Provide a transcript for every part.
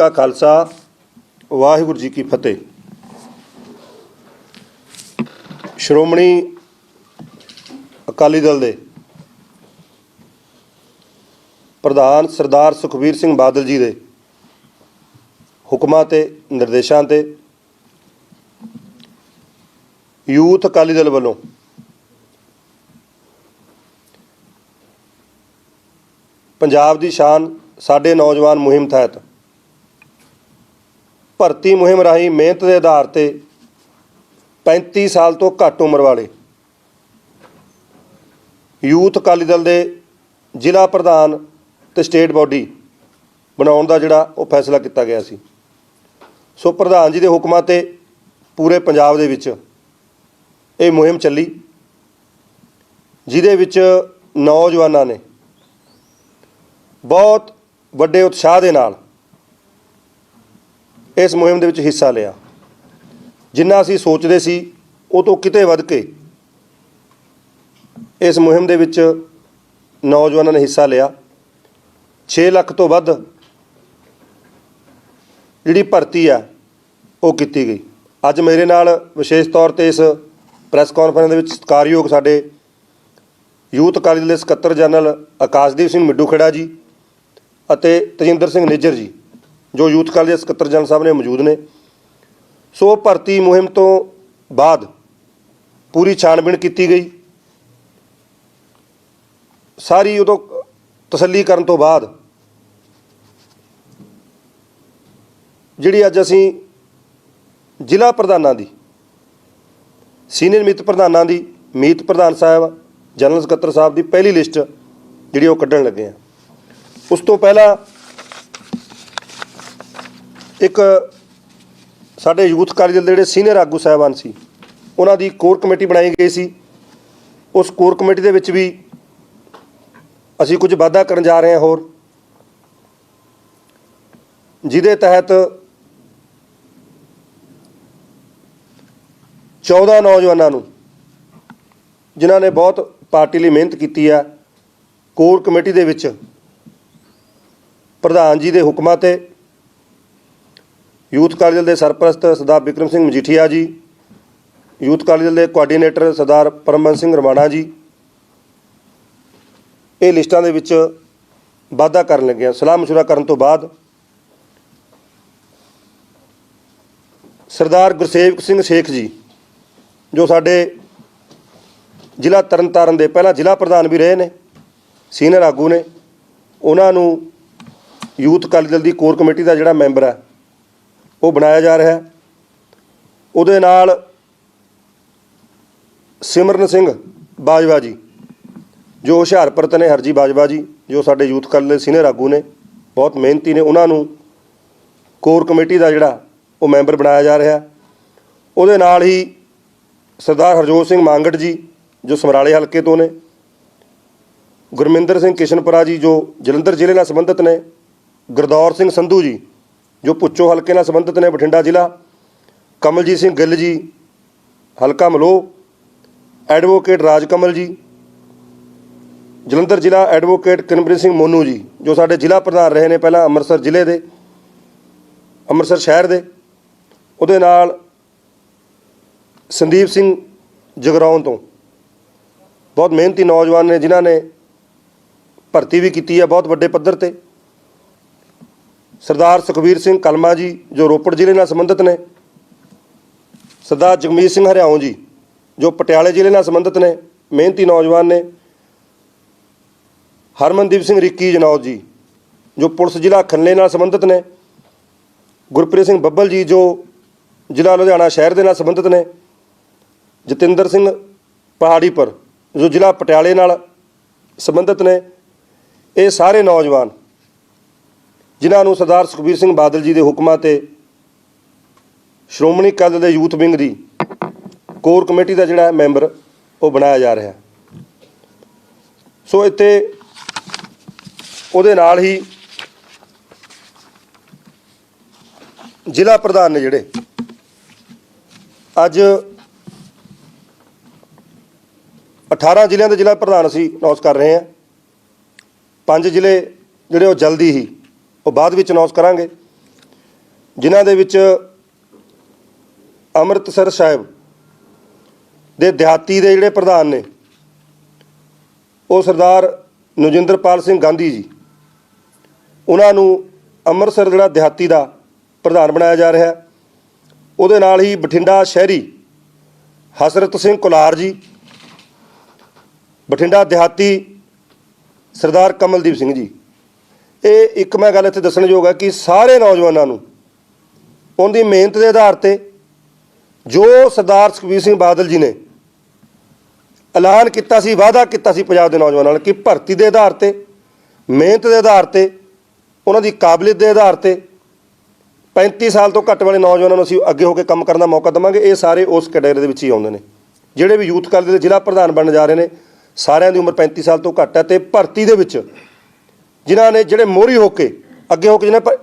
ਕਾ ਖਾਲਸਾ, ਵਾਹਿਗੁਰੂ ਜੀ ਕੀ ਫਤਿਹ। ਸ਼੍ਰੋਮਣੀ ਅਕਾਲੀ ਦਲ ਦੇ ਪ੍ਰਧਾਨ ਸਰਦਾਰ ਸੁਖਬੀਰ ਸਿੰਘ ਬਾਦਲ ਜੀ ਦੇ ਹੁਕਮਾਂ ਤੇ ਨਿਰਦੇਸ਼ਾਂ ਤੇ ਯੂਥ ਅਕਾਲੀ ਦਲ ਵੱਲੋਂ ਪੰਜਾਬ ਦੀ ਸ਼ਾਨ ਸਾਡੇ ਨੌਜਵਾਨ ਮੁਹਿੰਮ ਤਹਿਤ ਭਰਤੀ ਮੁਹਿੰਮ ਰਾਹੀਂ ਮਿਹਨਤ ਦੇ ਆਧਾਰ ਤੇ 35 ਸਾਲ ਤੋਂ ਘੱਟ ਉਮਰ ਵਾਲੇ ਯੂਥ ਅਕਾਲੀ ਦਲ ਦੇ ਜ਼ਿਲ੍ਹਾ ਪ੍ਰਧਾਨ ਤੇ ਸਟੇਟ ਬਾਡੀ ਬਣਾਉਣ ਦਾ ਜਿਹੜਾ ਉਹ ਫੈਸਲਾ ਕੀਤਾ ਗਿਆ ਸੀ। ਸੋ ਪ੍ਰਧਾਨ ਜੀ ਦੇ ਹੁਕਮਾਂ ਤੇ ਪੂਰੇ ਪੰਜਾਬ ਦੇ ਵਿੱਚ ਇਹ ਮੁਹਿੰਮ ਚੱਲੀ, ਜਿਹਦੇ ਵਿੱਚ ਨੌਜਵਾਨਾਂ ਨੇ ਬਹੁਤ ਵੱਡੇ ਉਤਸ਼ਾਹ ਦੇ ਨਾਲ ਇਸ ਮੁਹਿੰਮ ਦੇ ਵਿੱਚ ਹਿੱਸਾ ਲਿਆ। ਜਿੰਨਾ ਅਸੀਂ ਸੋਚਦੇ ਸੀ, ਉਹ ਤੋਂ ਕਿਤੇ ਵੱਧ ਕੇ ਇਸ ਮੁਹਿੰਮ ਦੇ ਵਿੱਚ ਨੌਜਵਾਨਾਂ ਨੇ ਹਿੱਸਾ ਲਿਆ। 6 ਲੱਖ ਤੋਂ ਵੱਧ ਜਿਹੜੀ ਭਰਤੀ ਆ, ਉਹ ਕੀਤੀ ਗਈ। ਅੱਜ ਮੇਰੇ ਨਾਲ ਵਿਸ਼ੇਸ਼ ਤੌਰ ਤੇ ਇਸ ਪ੍ਰੈਸ ਕਾਨਫਰੰਸ ਦੇ ਵਿੱਚ ਸਤਿਕਾਰਯੋਗ ਸਾਡੇ ਯੂਥ ਅਕਾਲੀ ਦਲ ਦੇ ਸਕੱਤਰ ਜਨਰਲ ਆਕਾਸ਼ਦੀਪ ਸਿੰਘ ਮਿੱਡੂ ਖੜਾ ਜੀ ਅਤੇ ਤਜਿੰਦਰ ਸਿੰਘ ਨਿੱਜਰ ਜੀ। ਜੋ ਯੂਥ ਅਕਾਲੀ ਦੇ ਸਕੱਤਰ ਜਨਰਲ ਸਾਹਿਬ ਨੇ ਮੌਜੂਦ ਨੇ। ਸੋ ਭਰਤੀ ਮੁਹਿੰਮ ਤੋਂ ਬਾਅਦ ਪੂਰੀ ਛਾਣਬੀਣ ਕੀਤੀ ਗਈ। ਸਾਰੀ ਉਦੋਂ ਤਸੱਲੀ ਕਰਨ ਤੋਂ ਬਾਅਦ ਜਿਹੜੀ ਅੱਜ ਅਸੀਂ ਜ਼ਿਲ੍ਹਾ ਪ੍ਰਧਾਨਾਂ ਦੀ, ਸੀਨੀਅਰ ਮੀਤ ਪ੍ਰਧਾਨਾਂ ਦੀ, ਮੀਤ ਪ੍ਰਧਾਨ ਸਾਹਿਬ, ਜਨਰਲ ਸਕੱਤਰ ਸਾਹਿਬ ਦੀ ਪਹਿਲੀ ਲਿਸਟ ਜਿਹੜੀ ਉਹ ਕੱਢਣ ਲੱਗੇ ਆ ਉਸ ਤੋਂ ਪਹਿਲਾਂ ਇੱਕ ਸਾਡੇ ਯੂਥ ਅਕਾਲੀ ਦਲ ਦੇ ਜਿਹੜੇ ਸੀਨੀਅਰ ਆਗੂ ਸਾਹਿਬਾਨ ਸੀ, ਉਹਨਾਂ ਦੀ ਕੋਰ ਕਮੇਟੀ ਬਣਾਈ ਗਈ ਸੀ। ਉਸ ਕੋਰ ਕਮੇਟੀ ਦੇ ਵਿੱਚ ਵੀ ਅਸੀਂ ਕੁਝ ਵਾਅਦਾ ਕਰਨ ਜਾ ਰਹੇ ਹਾਂ ਹੋਰ। ਜਿਹਦੇ ਤਹਿਤ 14 ਨੌਜਵਾਨਾਂ ਨੂੰ, ਜਿਨ੍ਹਾਂ ਨੇ ਬਹੁਤ ਪਾਰਟੀ ਲਈ ਮਿਹਨਤ ਕੀਤੀ ਹੈ ਕੋਰ ਕਮੇਟੀ ਦੇ ਵਿੱਚ ਪ੍ਰਧਾਨ ਜੀ ਦੇ ਹੁਕਮਾਂ ਤੇ ਯੂਥ ਅਕਾਲੀ ਦਲ ਦੇ ਸਰਪ੍ਰਸਤ ਸਰਦਾਰ ਵਿਕਰਮ ਸਿੰਘ ਮਜੀਠੀਆ ਜੀ, ਯੂਥ ਅਕਾਲੀ ਦਲ ਦੇ ਕੋਆਰਡੀਨੇਟਰ ਸਰਦਾਰ ਪਰਮਨ ਸਿੰਘ ਰਮਾਣਾ ਜੀ, ਇਹ ਲਿਸਟਾਂ ਦੇ ਵਿੱਚ ਵਾਅਦਾ ਕਰਨ ਲੱਗੇ ਆ। ਸਲਾਹ ਮਸ਼ਵਰਾ ਕਰਨ ਤੋਂ ਬਾਅਦ ਸਰਦਾਰ ਗੁਰਸੇਵਕ ਸਿੰਘ ਸ਼ੇਖ ਜੀ, ਜੋ ਸਾਡੇ ਜ਼ਿਲ੍ਹਾ ਤਰਨਤਾਰਨ ਦੇ ਪਹਿਲਾਂ ਜ਼ਿਲ੍ਹਾ ਪ੍ਰਧਾਨ ਵੀ ਰਹੇ ਨੇ, ਸੀਨੀਅਰ ਆਗੂ ਨੇ, ਉਹਨਾਂ ਨੂੰ ਯੂਥ ਅਕਾਲੀ ਦਲ ਦੀ ਕੋਰ ਕਮੇਟੀ ਦਾ ਜਿਹੜਾ ਮੈਂਬਰ ਹੈ ਉਹ ਬਣਾਇਆ ਜਾ ਰਿਹਾ ਹੈ। ਉਹਦੇ ਨਾਲ ਸਿਮਰਨ ਸਿੰਘ ਬਾਜਵਾ ਜੀ, ਜੋ ਹੁਸ਼ਿਆਰਪੁਰ ਤੋਂ ਨੇ, ਹਰਜੀ ਬਾਜਵਾ ਜੀ, ਜੋ ਸਾਡੇ ਯੂਥ ਅਕਾਲੀ ਦੇ ਸੀਨੀਅਰ ਆਗੂ ਨੇ, ਬਹੁਤ ਮਿਹਨਤੀ ਨੇ, ਉਹਨਾਂ ਨੂੰ ਕੋਰ ਕਮੇਟੀ ਦਾ ਜਿਹੜਾ ਉਹ ਮੈਂਬਰ ਬਣਾਇਆ ਜਾ ਰਿਹਾ ਉਹਦੇ ਨਾਲ ਹੀ ਸਰਦਾਰ ਹਰਜੋਤ ਸਿੰਘ ਮੰਗੜ ਜੀ, ਜੋ ਸਮਰਾਲੇ ਹਲਕੇ ਤੋਂ ਨੇ, ਗੁਰਮਿੰਦਰ ਸਿੰਘ ਕਿਸ਼ਨਪੁਰਾ ਜੀ, ਜੋ ਜਲੰਧਰ ਜ਼ਿਲ੍ਹੇ ਨਾਲ ਸੰਬੰਧਿਤ ਨੇ, ਗੁਰਦੌਰ ਸਿੰਘ ਸੰਧੂ ਜੀ ਜੋ ਪੁੱਚੋ ਹਲਕੇ ਨਾਲ ਸੰਬੰਧਿਤ ਨੇ, ਬਠਿੰਡਾ ਜ਼ਿਲ੍ਹਾ। ਕਮਲਜੀਤ ਸਿੰਘ ਗਿੱਲ ਜੀ, ਹਲਕਾ ਮਲੋ ਐਡਵੋਕੇਟ ਰਾਜ ਕਮਲ ਜੀ। ਜਲੰਧਰ ਜ਼ਿਲ੍ਹਾ ਐਡਵੋਕੇਟ ਕਿਰਨਪ੍ਰੀਤ ਸਿੰਘ ਮੋਨੂ ਜੀ, ਜੋ ਸਾਡੇ ਜ਼ਿਲ੍ਹਾ ਪ੍ਰਧਾਨ ਰਹੇ ਨੇ ਪਹਿਲਾਂ ਅੰਮ੍ਰਿਤਸਰ ਜ਼ਿਲ੍ਹੇ ਦੇ, ਅੰਮ੍ਰਿਤਸਰ ਸ਼ਹਿਰ ਦੇ। ਉਹਦੇ ਨਾਲ ਸੰਦੀਪ ਸਿੰਘ ਜਗਰਾਉਂ ਤੋਂ। ਬਹੁਤ ਮਿਹਨਤੀ ਨੌਜਵਾਨ ਨੇ, ਜਿਨ੍ਹਾਂ ਨੇ ਭਰਤੀ ਵੀ ਕੀਤੀ ਹੈ ਬਹੁਤ ਵੱਡੇ ਪੱਧਰ ਤੇ। ਸਰਦਾਰ ਸੁਖਬੀਰ ਸਿੰਘ ਕਲਮਾ ਜੀ, ਜੋ ਰੋਪੜ ਜ਼ਿਲ੍ਹੇ ਨਾਲ ਸੰਬੰਧਿਤ ਨੇ। ਸਰਦਾਰ ਜਗਮੀਤ ਸਿੰਘ ਹਰਿਆਉਂ ਜੀ, ਜੋ ਪਟਿਆਲੇ ਜ਼ਿਲ੍ਹੇ ਨਾਲ ਸੰਬੰਧਿਤ ਨੇ, ਮਿਹਨਤੀ ਨੌਜਵਾਨ ਨੇ। ਹਰਮਨਦੀਪ ਸਿੰਘ ਰਿੱਕੀ ਜਨੌਦ ਜੀ, ਜੋ ਪੁਲਿਸ ਜ਼ਿਲ੍ਹਾ ਖੰਨੇ ਨਾਲ ਸੰਬੰਧਿਤ ਨੇ। ਗੁਰਪ੍ਰੀਤ ਸਿੰਘ ਬੱਬਲ ਜੀ, ਜੋ ਜ਼ਿਲ੍ਹਾ ਲੁਧਿਆਣਾ ਸ਼ਹਿਰ ਦੇ ਨਾਲ ਸੰਬੰਧਿਤ ਨੇ। ਜਤਿੰਦਰ ਸਿੰਘ ਪਹਾੜੀਪੁਰ, ਜੋ ਜ਼ਿਲ੍ਹਾ ਪਟਿਆਲੇ ਨਾਲ ਸੰਬੰਧਿਤ ਨੇ। ਇਹ ਸਾਰੇ ਨੌਜਵਾਨ ਜਿਨ੍ਹਾਂ ਨੂੰ ਸਰਦਾਰ ਸੁਖਬੀਰ ਸਿੰਘ ਬਾਦਲ ਜੀ ਦੇ ਹੁਕਮਾਂ ਤੇ ਸ਼੍ਰੋਮਣੀ ਅਕਾਲੀ ਦਲ ਦੇ ਯੂਥ ਵਿੰਗ ਦੀ ਕੋਰ ਕਮੇਟੀ ਦਾ ਜਿਹੜਾ ਮੈਂਬਰ, ਉਹ ਬਣਾਇਆ ਜਾ ਰਿਹਾ। ਸੋ ਇੱਥੇ ਉਹਦੇ ਨਾਲ ਹੀ ਜ਼ਿਲ੍ਹਾ ਪ੍ਰਧਾਨ ਨੇ ਜਿਹੜੇ ਅੱਜ 18 ਜ਼ਿਲ੍ਹਿਆਂ ਦੇ ਜ਼ਿਲ੍ਹਾ ਪ੍ਰਧਾਨ ਅਸੀਂ ਅਨਾਉਂਸ ਕਰ ਰਹੇ ਹਾਂ। ਪੰਜ ਜ਼ਿਲ੍ਹੇ ਜਿਹੜੇ ਉਹ ਜਲਦੀ ਹੀ ਉਹ ਬਾਅਦ ਵਿੱਚ ਅਨਾਉਂਸ ਕਰਾਂਗੇ। ਜਿਨ੍ਹਾਂ ਦੇ ਵਿੱਚ ਅੰਮ੍ਰਿਤਸਰ ਸਾਹਿਬ ਦੇ ਦਿਹਾਤੀ ਦੇ ਜਿਹੜੇ ਪ੍ਰਧਾਨ ਨੇ, ਉਹ ਸਰਦਾਰ ਨਜਿੰਦਰਪਾਲ ਸਿੰਘ ਗਾਂਧੀ ਜੀ। ਉਹਨਾਂ ਨੂੰ ਅੰਮ੍ਰਿਤਸਰ ਜਿਹੜਾ ਦਿਹਾਤੀ ਦਾ ਪ੍ਰਧਾਨ ਬਣਾਇਆ ਜਾ ਰਿਹਾ। ਉਹਦੇ ਨਾਲ ਹੀ ਬਠਿੰਡਾ ਸ਼ਹਿਰੀ ਹਸਰਤ ਸਿੰਘ ਕੁਲਾਰ ਜੀ, ਬਠਿੰਡਾ ਦਿਹਾਤੀ ਸਰਦਾਰ ਕਮਲਦੀਪ ਸਿੰਘ ਜੀ। ਇਹ ਇੱਕ ਮੈਂ ਗੱਲ ਇੱਥੇ ਦੱਸਣਯੋਗ ਹੈ ਕਿ ਸਾਰੇ ਨੌਜਵਾਨਾਂ ਨੂੰ ਉਹਦੀ ਮਿਹਨਤ ਦੇ ਆਧਾਰ ਤੇ ਜੋ ਸਰਦਾਰ ਸੁਖਬੀਰ ਸਿੰਘ ਬਾਦਲ ਜੀ ਨੇ ਐਲਾਨ ਕੀਤਾ ਸੀ, ਵਾਅਦਾ ਕੀਤਾ ਸੀ ਪੰਜਾਬ ਦੇ ਨੌਜਵਾਨਾਂ ਨਾਲ ਕਿ ਭਰਤੀ ਦੇ ਆਧਾਰ ਤੇ, ਮਿਹਨਤ ਦੇ ਆਧਾਰ ਤੇ, ਉਹਨਾਂ ਦੀ ਕਾਬਲੀਅਤ ਦੇ ਆਧਾਰ ਤੇ 35 ਸਾਲ ਤੋਂ ਘੱਟ ਵਾਲੇ ਨੌਜਵਾਨਾਂ ਨੂੰ ਅਸੀਂ ਅੱਗੇ ਹੋ ਕੇ ਕੰਮ ਕਰਨ ਦਾ ਮੌਕਾ ਦੇਵਾਂਗੇ। ਇਹ ਸਾਰੇ ਉਸ ਕੈਟਾਗਰੀ ਦੇ ਵਿੱਚ ਹੀ ਆਉਂਦੇ ਨੇ। ਜਿਹੜੇ ਵੀ ਯੂਥ ਕਾਲਜ ਦੇ ਜ਼ਿਲ੍ਹਾ ਪ੍ਰਧਾਨ ਬਣਨ ਜਾ ਰਹੇ ਨੇ, ਸਾਰਿਆਂ ਦੀ ਉਮਰ 35 ਸਾਲ ਤੋਂ ਘੱਟ ਹੈ ਤੇ ਭਰਤੀ ਦੇ ਵਿੱਚ ਜਿਨ੍ਹਾਂ ਨੇ ਜਿਹੜੇ ਮੋਹਰੀ ਹੋ ਕੇ ਅੱਗੇ ਹੋ ਕੇ ਜਿਹਨਾਂ ਪ-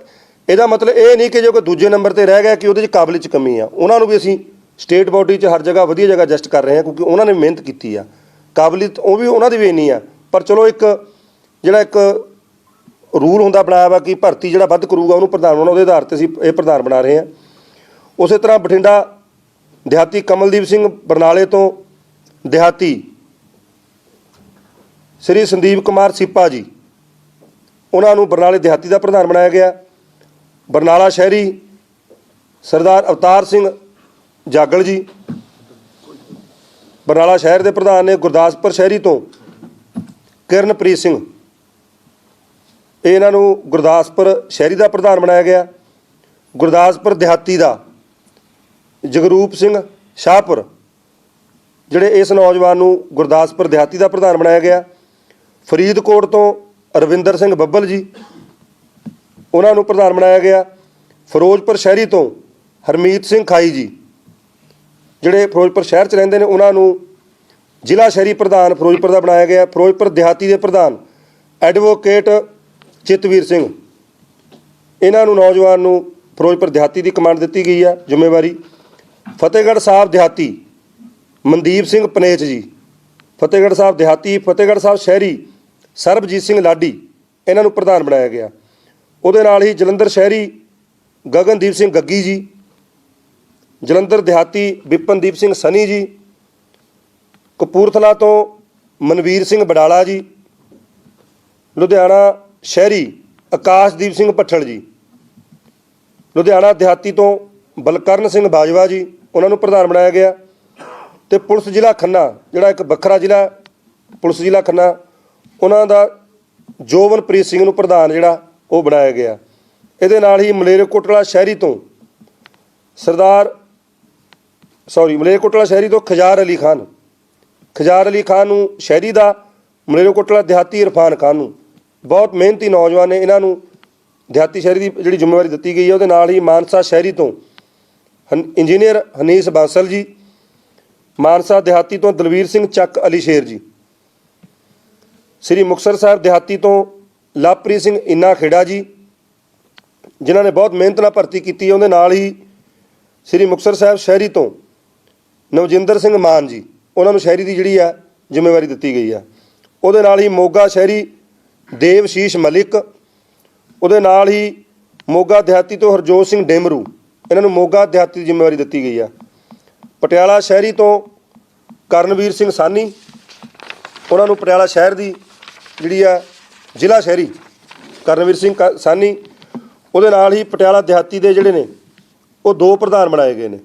ਇਹਦਾ ਮਤਲਬ ਇਹ ਨਹੀਂ ਕਿ ਜੋ ਕੋਈ ਦੂਜੇ ਨੰਬਰ ਤੇ ਰਹਿ ਗਿਆ ਕਿ ਉਹਦੇ 'ਚ ਕਾਬਲੀਅਤ 'ਚ ਕਮੀ ਆ। ਉਹਨਾਂ ਨੂੰ ਵੀ ਅਸੀਂ ਸਟੇਟ ਬਾਡੀ 'ਚ ਹਰ ਜਗ੍ਹਾ ਵਧੀਆ ਜਗ੍ਹਾ ਐਡਜਸਟ ਕਰ ਰਹੇ ਹਾਂ ਕਿਉਂਕਿ ਉਹਨਾਂ ਨੇ ਮਿਹਨਤ ਕੀਤੀ ਆ। ਕਾਬਲੀਅਤ ਉਹ ਵੀ ਉਹਨਾਂ ਦੀ ਵੀ ਨਹੀਂ ਆ। ਪਰ ਚਲੋ ਇੱਕ ਜਿਹੜਾ ਇੱਕ ਰੂਲ ਹੁੰਦਾ ਬਣਾਇਆ ਵਾ ਕਿ ਭਰਤੀ ਜਿਹੜਾ ਵੱਧ ਕਰੂਗਾ ਉਹਨੂੰ ਪ੍ਰਧਾਨ ਬਣਾਉਣਾ ਉਹਦੇ ਆਧਾਰ ਤੇ ਅਸੀਂ ਇਹ ਪ੍ਰਧਾਨ ਬਣਾ ਰਹੇ ਹਾਂ। ਉਸੇ ਤਰ੍ਹਾਂ ਬਠਿੰਡਾ ਦਿਹਾਤੀ ਕਮਲਦੀਪ ਸਿੰਘ ਬਰਨਾਲੇ ਤੋਂ ਦਿਹਾਤੀ ਸ੍ਰੀ ਸੰਦੀਪ ਕੁਮਾਰ ਸੀਪਾ ਜੀ ਉਹਨਾਂ ਨੂੰ ਬਰਨਾਲੇ ਦਿਹਾਤੀ ਦਾ ਪ੍ਰਧਾਨ ਬਣਾਇਆ ਗਿਆ। ਬਰਨਾਲਾ ਸ਼ਹਿਰੀ ਸਰਦਾਰ ਅਵਤਾਰ ਸਿੰਘ ਜਾਗਲ ਜੀ, ਬਰਨਾਲਾ ਸ਼ਹਿਰ ਦੇ ਪ੍ਰਧਾਨ ਨੇ ਗੁਰਦਾਸਪੁਰ ਸ਼ਹਿਰੀ ਤੋਂ ਕਿਰਨਪ੍ਰੀਤ ਸਿੰਘ। ਇਹਨਾਂ ਨੂੰ ਗੁਰਦਾਸਪੁਰ ਸ਼ਹਿਰੀ ਦਾ ਪ੍ਰਧਾਨ ਬਣਾਇਆ ਗਿਆ। ਗੁਰਦਾਸਪੁਰ ਦਿਹਾਤੀ ਦਾ ਜਗਰੂਪ ਸਿੰਘ ਸ਼ਾਹਪੁਰ, ਜਿਹੜੇ ਇਸ ਨੌਜਵਾਨ ਨੂੰ ਗੁਰਦਾਸਪੁਰ ਦਿਹਾਤੀ ਦਾ ਪ੍ਰਧਾਨ ਬਣਾਇਆ ਗਿਆ। ਫਰੀਦਕੋਟ ਤੋਂ ਰਵਿੰਦਰ ਸਿੰਘ ਬੱਬਲ ਜੀ, ਉਹਨਾਂ ਨੂੰ ਪ੍ਰਧਾਨ ਬਣਾਇਆ ਗਿਆ ਫਿਰੋਜ਼ਪੁਰ ਸ਼ਹਿਰੀ ਤੋਂ ਹਰਮੀਤ ਸਿੰਘ ਖਾਈ ਜੀ। ਜਿਹੜੇ ਫਿਰੋਜ਼ਪੁਰ ਸ਼ਹਿਰ 'ਚ ਰਹਿੰਦੇ ਨੇ, ਉਹਨਾਂ ਨੂੰ ਜ਼ਿਲ੍ਹਾ ਸ਼ਹਿਰੀ ਪ੍ਰਧਾਨ ਫਿਰੋਜ਼ਪੁਰ ਦਾ ਬਣਾਇਆ ਗਿਆ, ਫਿਰੋਜ਼ਪੁਰ ਦਿਹਾਤੀ ਦੇ ਪ੍ਰਧਾਨ ਐਡਵੋਕੇਟ ਚਿਤਵੀਰ ਸਿੰਘ। ਇਹਨਾਂ ਨੂੰ ਨੌਜਵਾਨ ਨੂੰ ਫਿਰੋਜ਼ਪੁਰ ਦਿਹਾਤੀ ਦੀ ਕਮਾਂਡ ਦਿੱਤੀ ਗਈ ਹੈ ਜ਼ਿੰਮੇਵਾਰੀ ਫਤਿਹਗੜ੍ਹ ਸਾਹਿਬ ਦਿਹਾਤੀ, ਮਨਦੀਪ ਸਿੰਘ ਪਨੇਚ ਜੀ। ਫਤਿਹਗੜ੍ਹ ਸਾਹਿਬ ਦਿਹਾਤੀ, ਫਤਿਹਗੜ੍ਹ ਸਾਹਿਬ ਸ਼ਹਿਰੀ ਸਰਬਜੀਤ ਸਿੰਘ ਲਾਡੀ ਇਹਨਾਂ ਨੂੰ ਪ੍ਰਧਾਨ ਬਣਾਇਆ ਗਿਆ। ਉਹਦੇ ਨਾਲ ਹੀ ਜਲੰਧਰ ਸ਼ਹਿਰੀ ਗਗਨਦੀਪ ਸਿੰਘ ਗੱਗੀ ਜੀ, ਜਲੰਧਰ ਦਿਹਾਤੀ ਵਿਪਨਦੀਪ ਸਿੰਘ ਸਨੀ ਜੀ, ਕਪੂਰਥਲਾ ਤੋਂ ਮਨਵੀਰ ਸਿੰਘ ਬਡਾਲਾ ਜੀ, ਲੁਧਿਆਣਾ ਸ਼ਹਿਰੀ ਆਕਾਸ਼ਦੀਪ ਸਿੰਘ ਭੱਠਲ ਜੀ, ਲੁਧਿਆਣਾ ਦਿਹਾਤੀ ਤੋਂ ਬਲਕਰਨ ਸਿੰਘ ਬਾਜਵਾ ਜੀ, ਉਹਨਾਂ ਨੂੰ ਪ੍ਰਧਾਨ ਬਣਾਇਆ ਗਿਆ। ਤੇ ਪੁਲਿਸ ਜ਼ਿਲ੍ਹਾ ਖੰਨਾ, ਜਿਹੜਾ ਇੱਕ ਵੱਖਰਾ ਜ਼ਿਲ੍ਹਾ, ਪੁਲਿਸ ਜ਼ਿਲ੍ਹਾ ਖੰਨਾ ਉਹਨਾਂ ਦਾ ਜੋਵਨਪ੍ਰੀਤ ਸਿੰਘ ਨੂੰ ਪ੍ਰਧਾਨ ਜਿਹੜਾ ਉਹ ਬਣਾਇਆ ਗਿਆ। ਇਹਦੇ ਨਾਲ ਹੀ ਮਲੇਰਕੋਟਲਾ ਸ਼ਹਿਰੀ ਤੋਂ ਸਰਦਾਰ ਸੌਰੀ ਮਲੇਰਕੋਟਲਾ ਸ਼ਹਿਰੀ ਤੋਂ ਖਜਾਰ ਅਲੀ ਖਾਨ, ਖਜਾਰ ਅਲੀ ਖਾਨ ਨੂੰ ਸ਼ਹਿਰੀ ਦਾ ਮਲੇਰਕੋਟਲਾ ਦਿਹਾਤੀ ਇਰਫਾਨ ਖਾਨ ਨੂੰ। ਬਹੁਤ ਮਿਹਨਤੀ ਨੌਜਵਾਨ ਨੇ ਇਹਨਾਂ ਨੂੰ ਦਿਹਾਤੀ ਸ਼ਹਿਰੀ ਦੀ ਜਿਹੜੀ ਜ਼ਿੰਮੇਵਾਰੀ ਦਿੱਤੀ ਗਈ ਹੈ, ਉਹਦੇ ਨਾਲ ਹੀ ਮਾਨਸਾ ਸ਼ਹਿਰੀ ਤੋਂ ਹਨ- ਇੰਜੀਨੀਅਰ ਹਨੀਸ ਬਾਂਸਲ ਜੀ, ਮਾਨਸਾ ਦਿਹਾਤੀ ਤੋਂ ਦਲਵੀਰ ਸਿੰਘ ਚੱਕ ਅਲੀ ਸ਼ੇਰ ਜੀ। ਸ੍ਰੀ ਮੁਕਤਸਰ ਸਾਹਿਬ ਦਿਹਾਤੀ ਤੋਂ ਲਵਪ੍ਰੀਤ ਸਿੰਘ ਇੰਨਾ ਖੇੜਾ ਜੀ, ਜਿਨ੍ਹਾਂ ਨੇ ਬਹੁਤ ਮਿਹਨਤ ਨਾਲ ਭਰਤੀ ਕੀਤੀ ਹੈ ਉਹਦੇ ਨਾਲ ਹੀ ਸ੍ਰੀ ਮੁਕਤਸਰ ਸਾਹਿਬ ਸ਼ਹਿਰੀ ਤੋਂ ਨਵਜਿੰਦਰ ਸਿੰਘ ਮਾਨ ਜੀ, ਉਹਨਾਂ ਨੂੰ ਸ਼ਹਿਰੀ ਦੀ ਜਿਹੜੀ ਆ ਜ਼ਿੰਮੇਵਾਰੀ ਦਿੱਤੀ ਗਈ ਆ। ਉਹਦੇ ਨਾਲ ਹੀ ਮੋਗਾ ਸ਼ਹਿਰੀ ਦੇਵਸ਼ੀਸ਼ ਮਲਿਕ, ਉਹਦੇ ਨਾਲ ਹੀ ਮੋਗਾ ਦਿਹਾਤੀ ਤੋਂ ਹਰਜੋਤ ਸਿੰਘ ਡੇਮਰੂ, ਇਹਨਾਂ ਨੂੰ ਮੋਗਾ ਦਿਹਾਤੀ ਦੀ ਜ਼ਿੰਮੇਵਾਰੀ ਦਿੱਤੀ ਗਈ ਆ। ਪਟਿਆਲਾ ਸ਼ਹਿਰੀ ਤੋਂ ਕਰਨਵੀਰ ਸਿੰਘ ਸਾਨੀ, ਉਹਨਾਂ ਨੂੰ ਪਟਿਆਲਾ ਸ਼ਹਿਰ ਦੀ ਜਿਹੜੀ ਆ ਜ਼ਿਲ੍ਹਾ ਸ਼ਹਿਰੀ ਕਰਨਵੀਰ ਸਿੰਘ ਕ- ਸਾਨੀ, ਉਹਦੇ ਨਾਲ ਹੀ ਪਟਿਆਲਾ ਦਿਹਾਤੀ ਦੇ ਜਿਹੜੇ ਨੇ, ਉਹ ਦੋ ਪ੍ਰਧਾਨ ਬਣਾਏ ਗਏ ਨੇ।